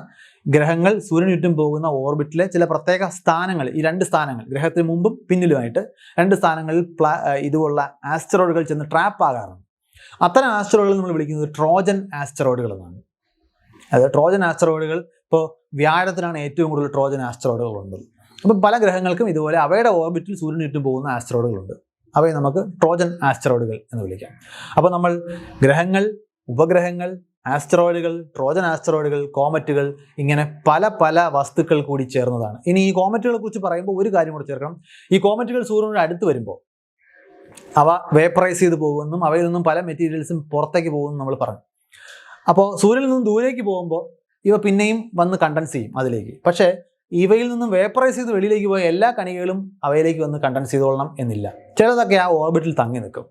ഗ്രഹങ്ങൾ സൂര്യന് ചുറ്റും പോകുന്ന ഓർബിറ്റിലെ ചില പ്രത്യേക സ്ഥാനങ്ങൾ ഈ രണ്ട് സ്ഥാനങ്ങൾ ഗ്രഹത്തിന് മുമ്പും പിന്നിലുമായിട്ട് രണ്ട് സ്ഥാനങ്ങളിൽ പ്ലാ ഇതുപോലുള്ള ആസ്റ്ററോയിഡുകൾ ചെന്ന് ട്രാപ്പ് ആകാറുണ്ട്. അത്തരം ആസ്റ്ററോയിഡുകൾ നമ്മൾ വിളിക്കുന്നത് ട്രോജൻ ആസ്റ്ററോയിഡുകൾ എന്നാണ്. അതായത് ട്രോജൻ ആസ്റ്ററോയിഡുകൾ ഇപ്പോൾ വ്യാഴത്തിനാണ് ഏറ്റവും കൂടുതൽ ട്രോജൻ ആസ്റ്ററോയിഡുകൾ ഉള്ളത് അപ്പം പല ഗ്രഹങ്ങൾക്കും ഇതുപോലെ അവയുടെ ഓർബിറ്റിൽ സൂര്യന് ചുറ്റും പോകുന്ന ആസ്ട്രോയിഡുകളുണ്ട് അവയെ നമുക്ക് ട്രോജൻ ആസ്റ്ററോയിഡുകൾ എന്ന് വിളിക്കാം. അപ്പോൾ നമ്മൾ ഗ്രഹങ്ങൾ ഉപഗ്രഹങ്ങൾ ആസ്റ്ററോയിഡുകൾ ട്രോജൻ ആസ്റ്ററോയിഡുകൾ കോമറ്റുകൾ ഇങ്ങനെ പല പല വസ്തുക്കൾ കൂടി ചേർന്നതാണ്. ഇനി ഈ കോമറ്റുകളെ കുറിച്ച് പറയുമ്പോൾ ഒരു കാര്യം കൂടി ചേർക്കണം. ഈ കോമറ്റുകൾ സൂര്യനോട് അടുത്ത് വരുമ്പോൾ അവ വേപ്പറൈസ് ചെയ്ത് പോകുമെന്നും അവയിൽ നിന്നും പല മെറ്റീരിയൽസും പുറത്തേക്ക് പോകുമെന്നും നമ്മൾ പറഞ്ഞു. അപ്പോൾ സൂര്യനിൽ നിന്നും ദൂരേക്ക് പോകുമ്പോൾ ഇവ പിന്നെയും വന്ന് കണ്ടൻസ് ചെയ്യും അതിലേക്ക്. പക്ഷേ ഇവയിൽ നിന്നും വേപ്പറൈസ് ചെയ്ത് വെളിയിലേക്ക് പോയ എല്ലാ കണികകളും അവയിലേക്ക് വന്ന് കണ്ടൻസ് ചെയ്തോളണം എന്നില്ല. ചിലതൊക്കെ ആ ഓർബിറ്റിൽ തങ്ങി നിൽക്കും.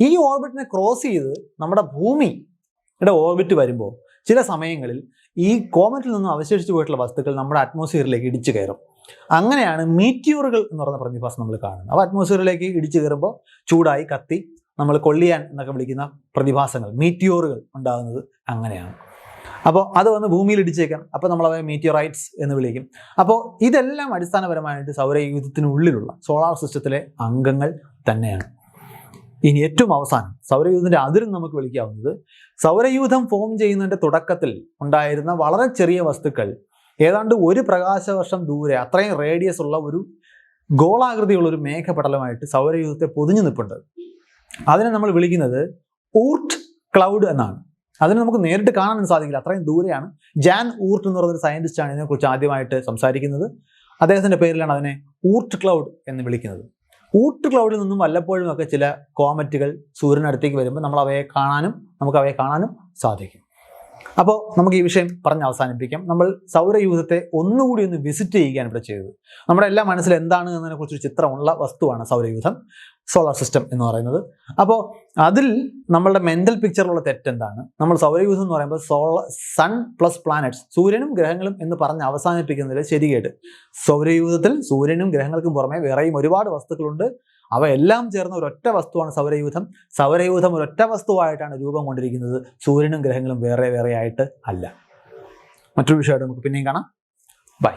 ഈ ഓർബിറ്റിനെ ക്രോസ് ചെയ്ത് നമ്മുടെ ഭൂമിയുടെ ഓർബിറ്റ് വരുമ്പോൾ ചില സമയങ്ങളിൽ ഈ കോമറ്റിൽ നിന്നും അവശേഷിച്ചു പോയിട്ടുള്ള വസ്തുക്കൾ നമ്മുടെ അറ്റ്മോസ്ഫിയറിലേക്ക് ഇടിച്ചു കയറും. അങ്ങനെയാണ് മീറ്റിയൂറുകൾ എന്ന് പറയുന്ന പ്രതിഭാസം നമ്മൾ കാണുന്നത്. അപ്പോൾ അറ്റ്മോസ്ഫിയറിലേക്ക് ഇടിച്ചു കയറുമ്പോൾ ചൂടായി കത്തി നമ്മൾ കൊള്ളിയാൻ എന്നൊക്കെ വിളിക്കുന്ന പ്രതിഭാസങ്ങൾ മീറ്റിയോറുകൾ ഉണ്ടാകുന്നത് അങ്ങനെയാണ്. അപ്പോൾ അത് വന്ന് ഭൂമിയിൽ ഇടിച്ചേക്കാം അപ്പോൾ നമ്മൾ അവയെ മീറ്റിയോറൈറ്റ്സ് എന്ന് വിളിക്കും. അപ്പോൾ ഇതെല്ലാം അടിസ്ഥാനപരമായിട്ട് സൗരയൂഥത്തിനുള്ളിലുള്ള സോളാർ സിസ്റ്റത്തിലെ അംഗങ്ങൾ തന്നെയാണ്. ഇനി ഏറ്റവും അവസാനം സൗരയൂഥത്തിന്റെ അതിരും നമുക്ക് വിളിക്കാവുന്നത് സൗരയൂഥം ഫോം ചെയ്യുന്നതിന്റെ തുടക്കത്തിൽ ഉണ്ടായിരുന്ന വളരെ ചെറിയ വസ്തുക്കൾ ഏതാണ്ട് ഒരു പ്രകാശവർഷം ദൂരെ അത്രയും റേഡിയസ് ഉള്ള ഒരു ഗോളാകൃതിയുള്ള ഒരു മേഘപടലമായിട്ട് സൗരയൂഥത്തെ പൊതിഞ്ഞു നിൽപ്പുണ്ട് അതിനെ നമ്മൾ വിളിക്കുന്നത് ഊർട്ട് ക്ലൗഡ് എന്നാണ്. അതിനെ നമുക്ക് നേരിട്ട് കാണാൻ സാധിക്കില്ല. അത്രയും ദൂരെയാണ്. ജാൻ ഊർട്ട് എന്ന് പറയുന്ന സയന്റിസ്റ്റാണ് ഇതിനെക്കുറിച്ച് ആദ്യമായിട്ട് സംസാരിക്കുന്നത്. അദ്ദേഹത്തിന്റെ പേരിലാണ് അതിനെ ഊർട്ട് ക്ലൗഡ് എന്ന് വിളിക്കുന്നത്. ഊട്ട് ക്ലൗഡിൽ നിന്നും വല്ലപ്പോഴും ഒക്കെ ചില കോമറ്റുകൾ സൂര്യനടുത്തേക്ക് വരുമ്പോൾ നമ്മൾ അവയെ കാണാനും നമുക്ക് അവയെ കാണാനും സാധിക്കും. അപ്പോൾ നമുക്ക് ഈ വിഷയം പറഞ്ഞ് അവസാനിപ്പിക്കാം. നമ്മൾ സൗരയൂഥത്തെ ഒന്നുകൂടി ഒന്ന് വിസിറ്റ് ചെയ്യുകയാണ് ഇവിടെ ചെയ്തത്. നമ്മുടെ എല്ലാ മനസ്സിൽ എന്താണ് എന്നതിനെക്കുറിച്ചൊരു ചിത്രമുള്ള വസ്തുവാണ് സൗരയൂഥം. സോളാർ സിസ്റ്റം എന്ന് പറയുന്നത്. അപ്പോൾ അതിൽ നമ്മളുടെ മെന്റൽ പിക്ചറിലുള്ള തെറ്റെന്താണ്? നമ്മൾ സൗരയൂഥം എന്ന് പറയുമ്പോൾ സോളാർ സൺ പ്ലസ് പ്ലാനറ്റ്സ് സൂര്യനും ഗ്രഹങ്ങളും എന്ന് പറഞ്ഞ് അവസാനിപ്പിക്കുന്നതിൽ ശരികേട്. സൗരയൂഥത്തിൽ സൂര്യനും ഗ്രഹങ്ങൾക്കും പുറമെ വേറെയും ഒരുപാട് വസ്തുക്കളുണ്ട്. അവയെല്ലാം ചേർന്ന ഒരൊറ്റ വസ്തുവാണ് സൗരയൂഥം. സൗരയൂഥം ഒരൊറ്റ വസ്തുവായിട്ടാണ് രൂപം കൊണ്ടിരിക്കുന്നത്. സൂര്യനും ഗ്രഹങ്ങളും വേറെ വേറെ ആയിട്ട് അല്ല. മറ്റൊരു വിഷയമായിട്ട് നമുക്ക് പിന്നെയും കാണാം. ബൈ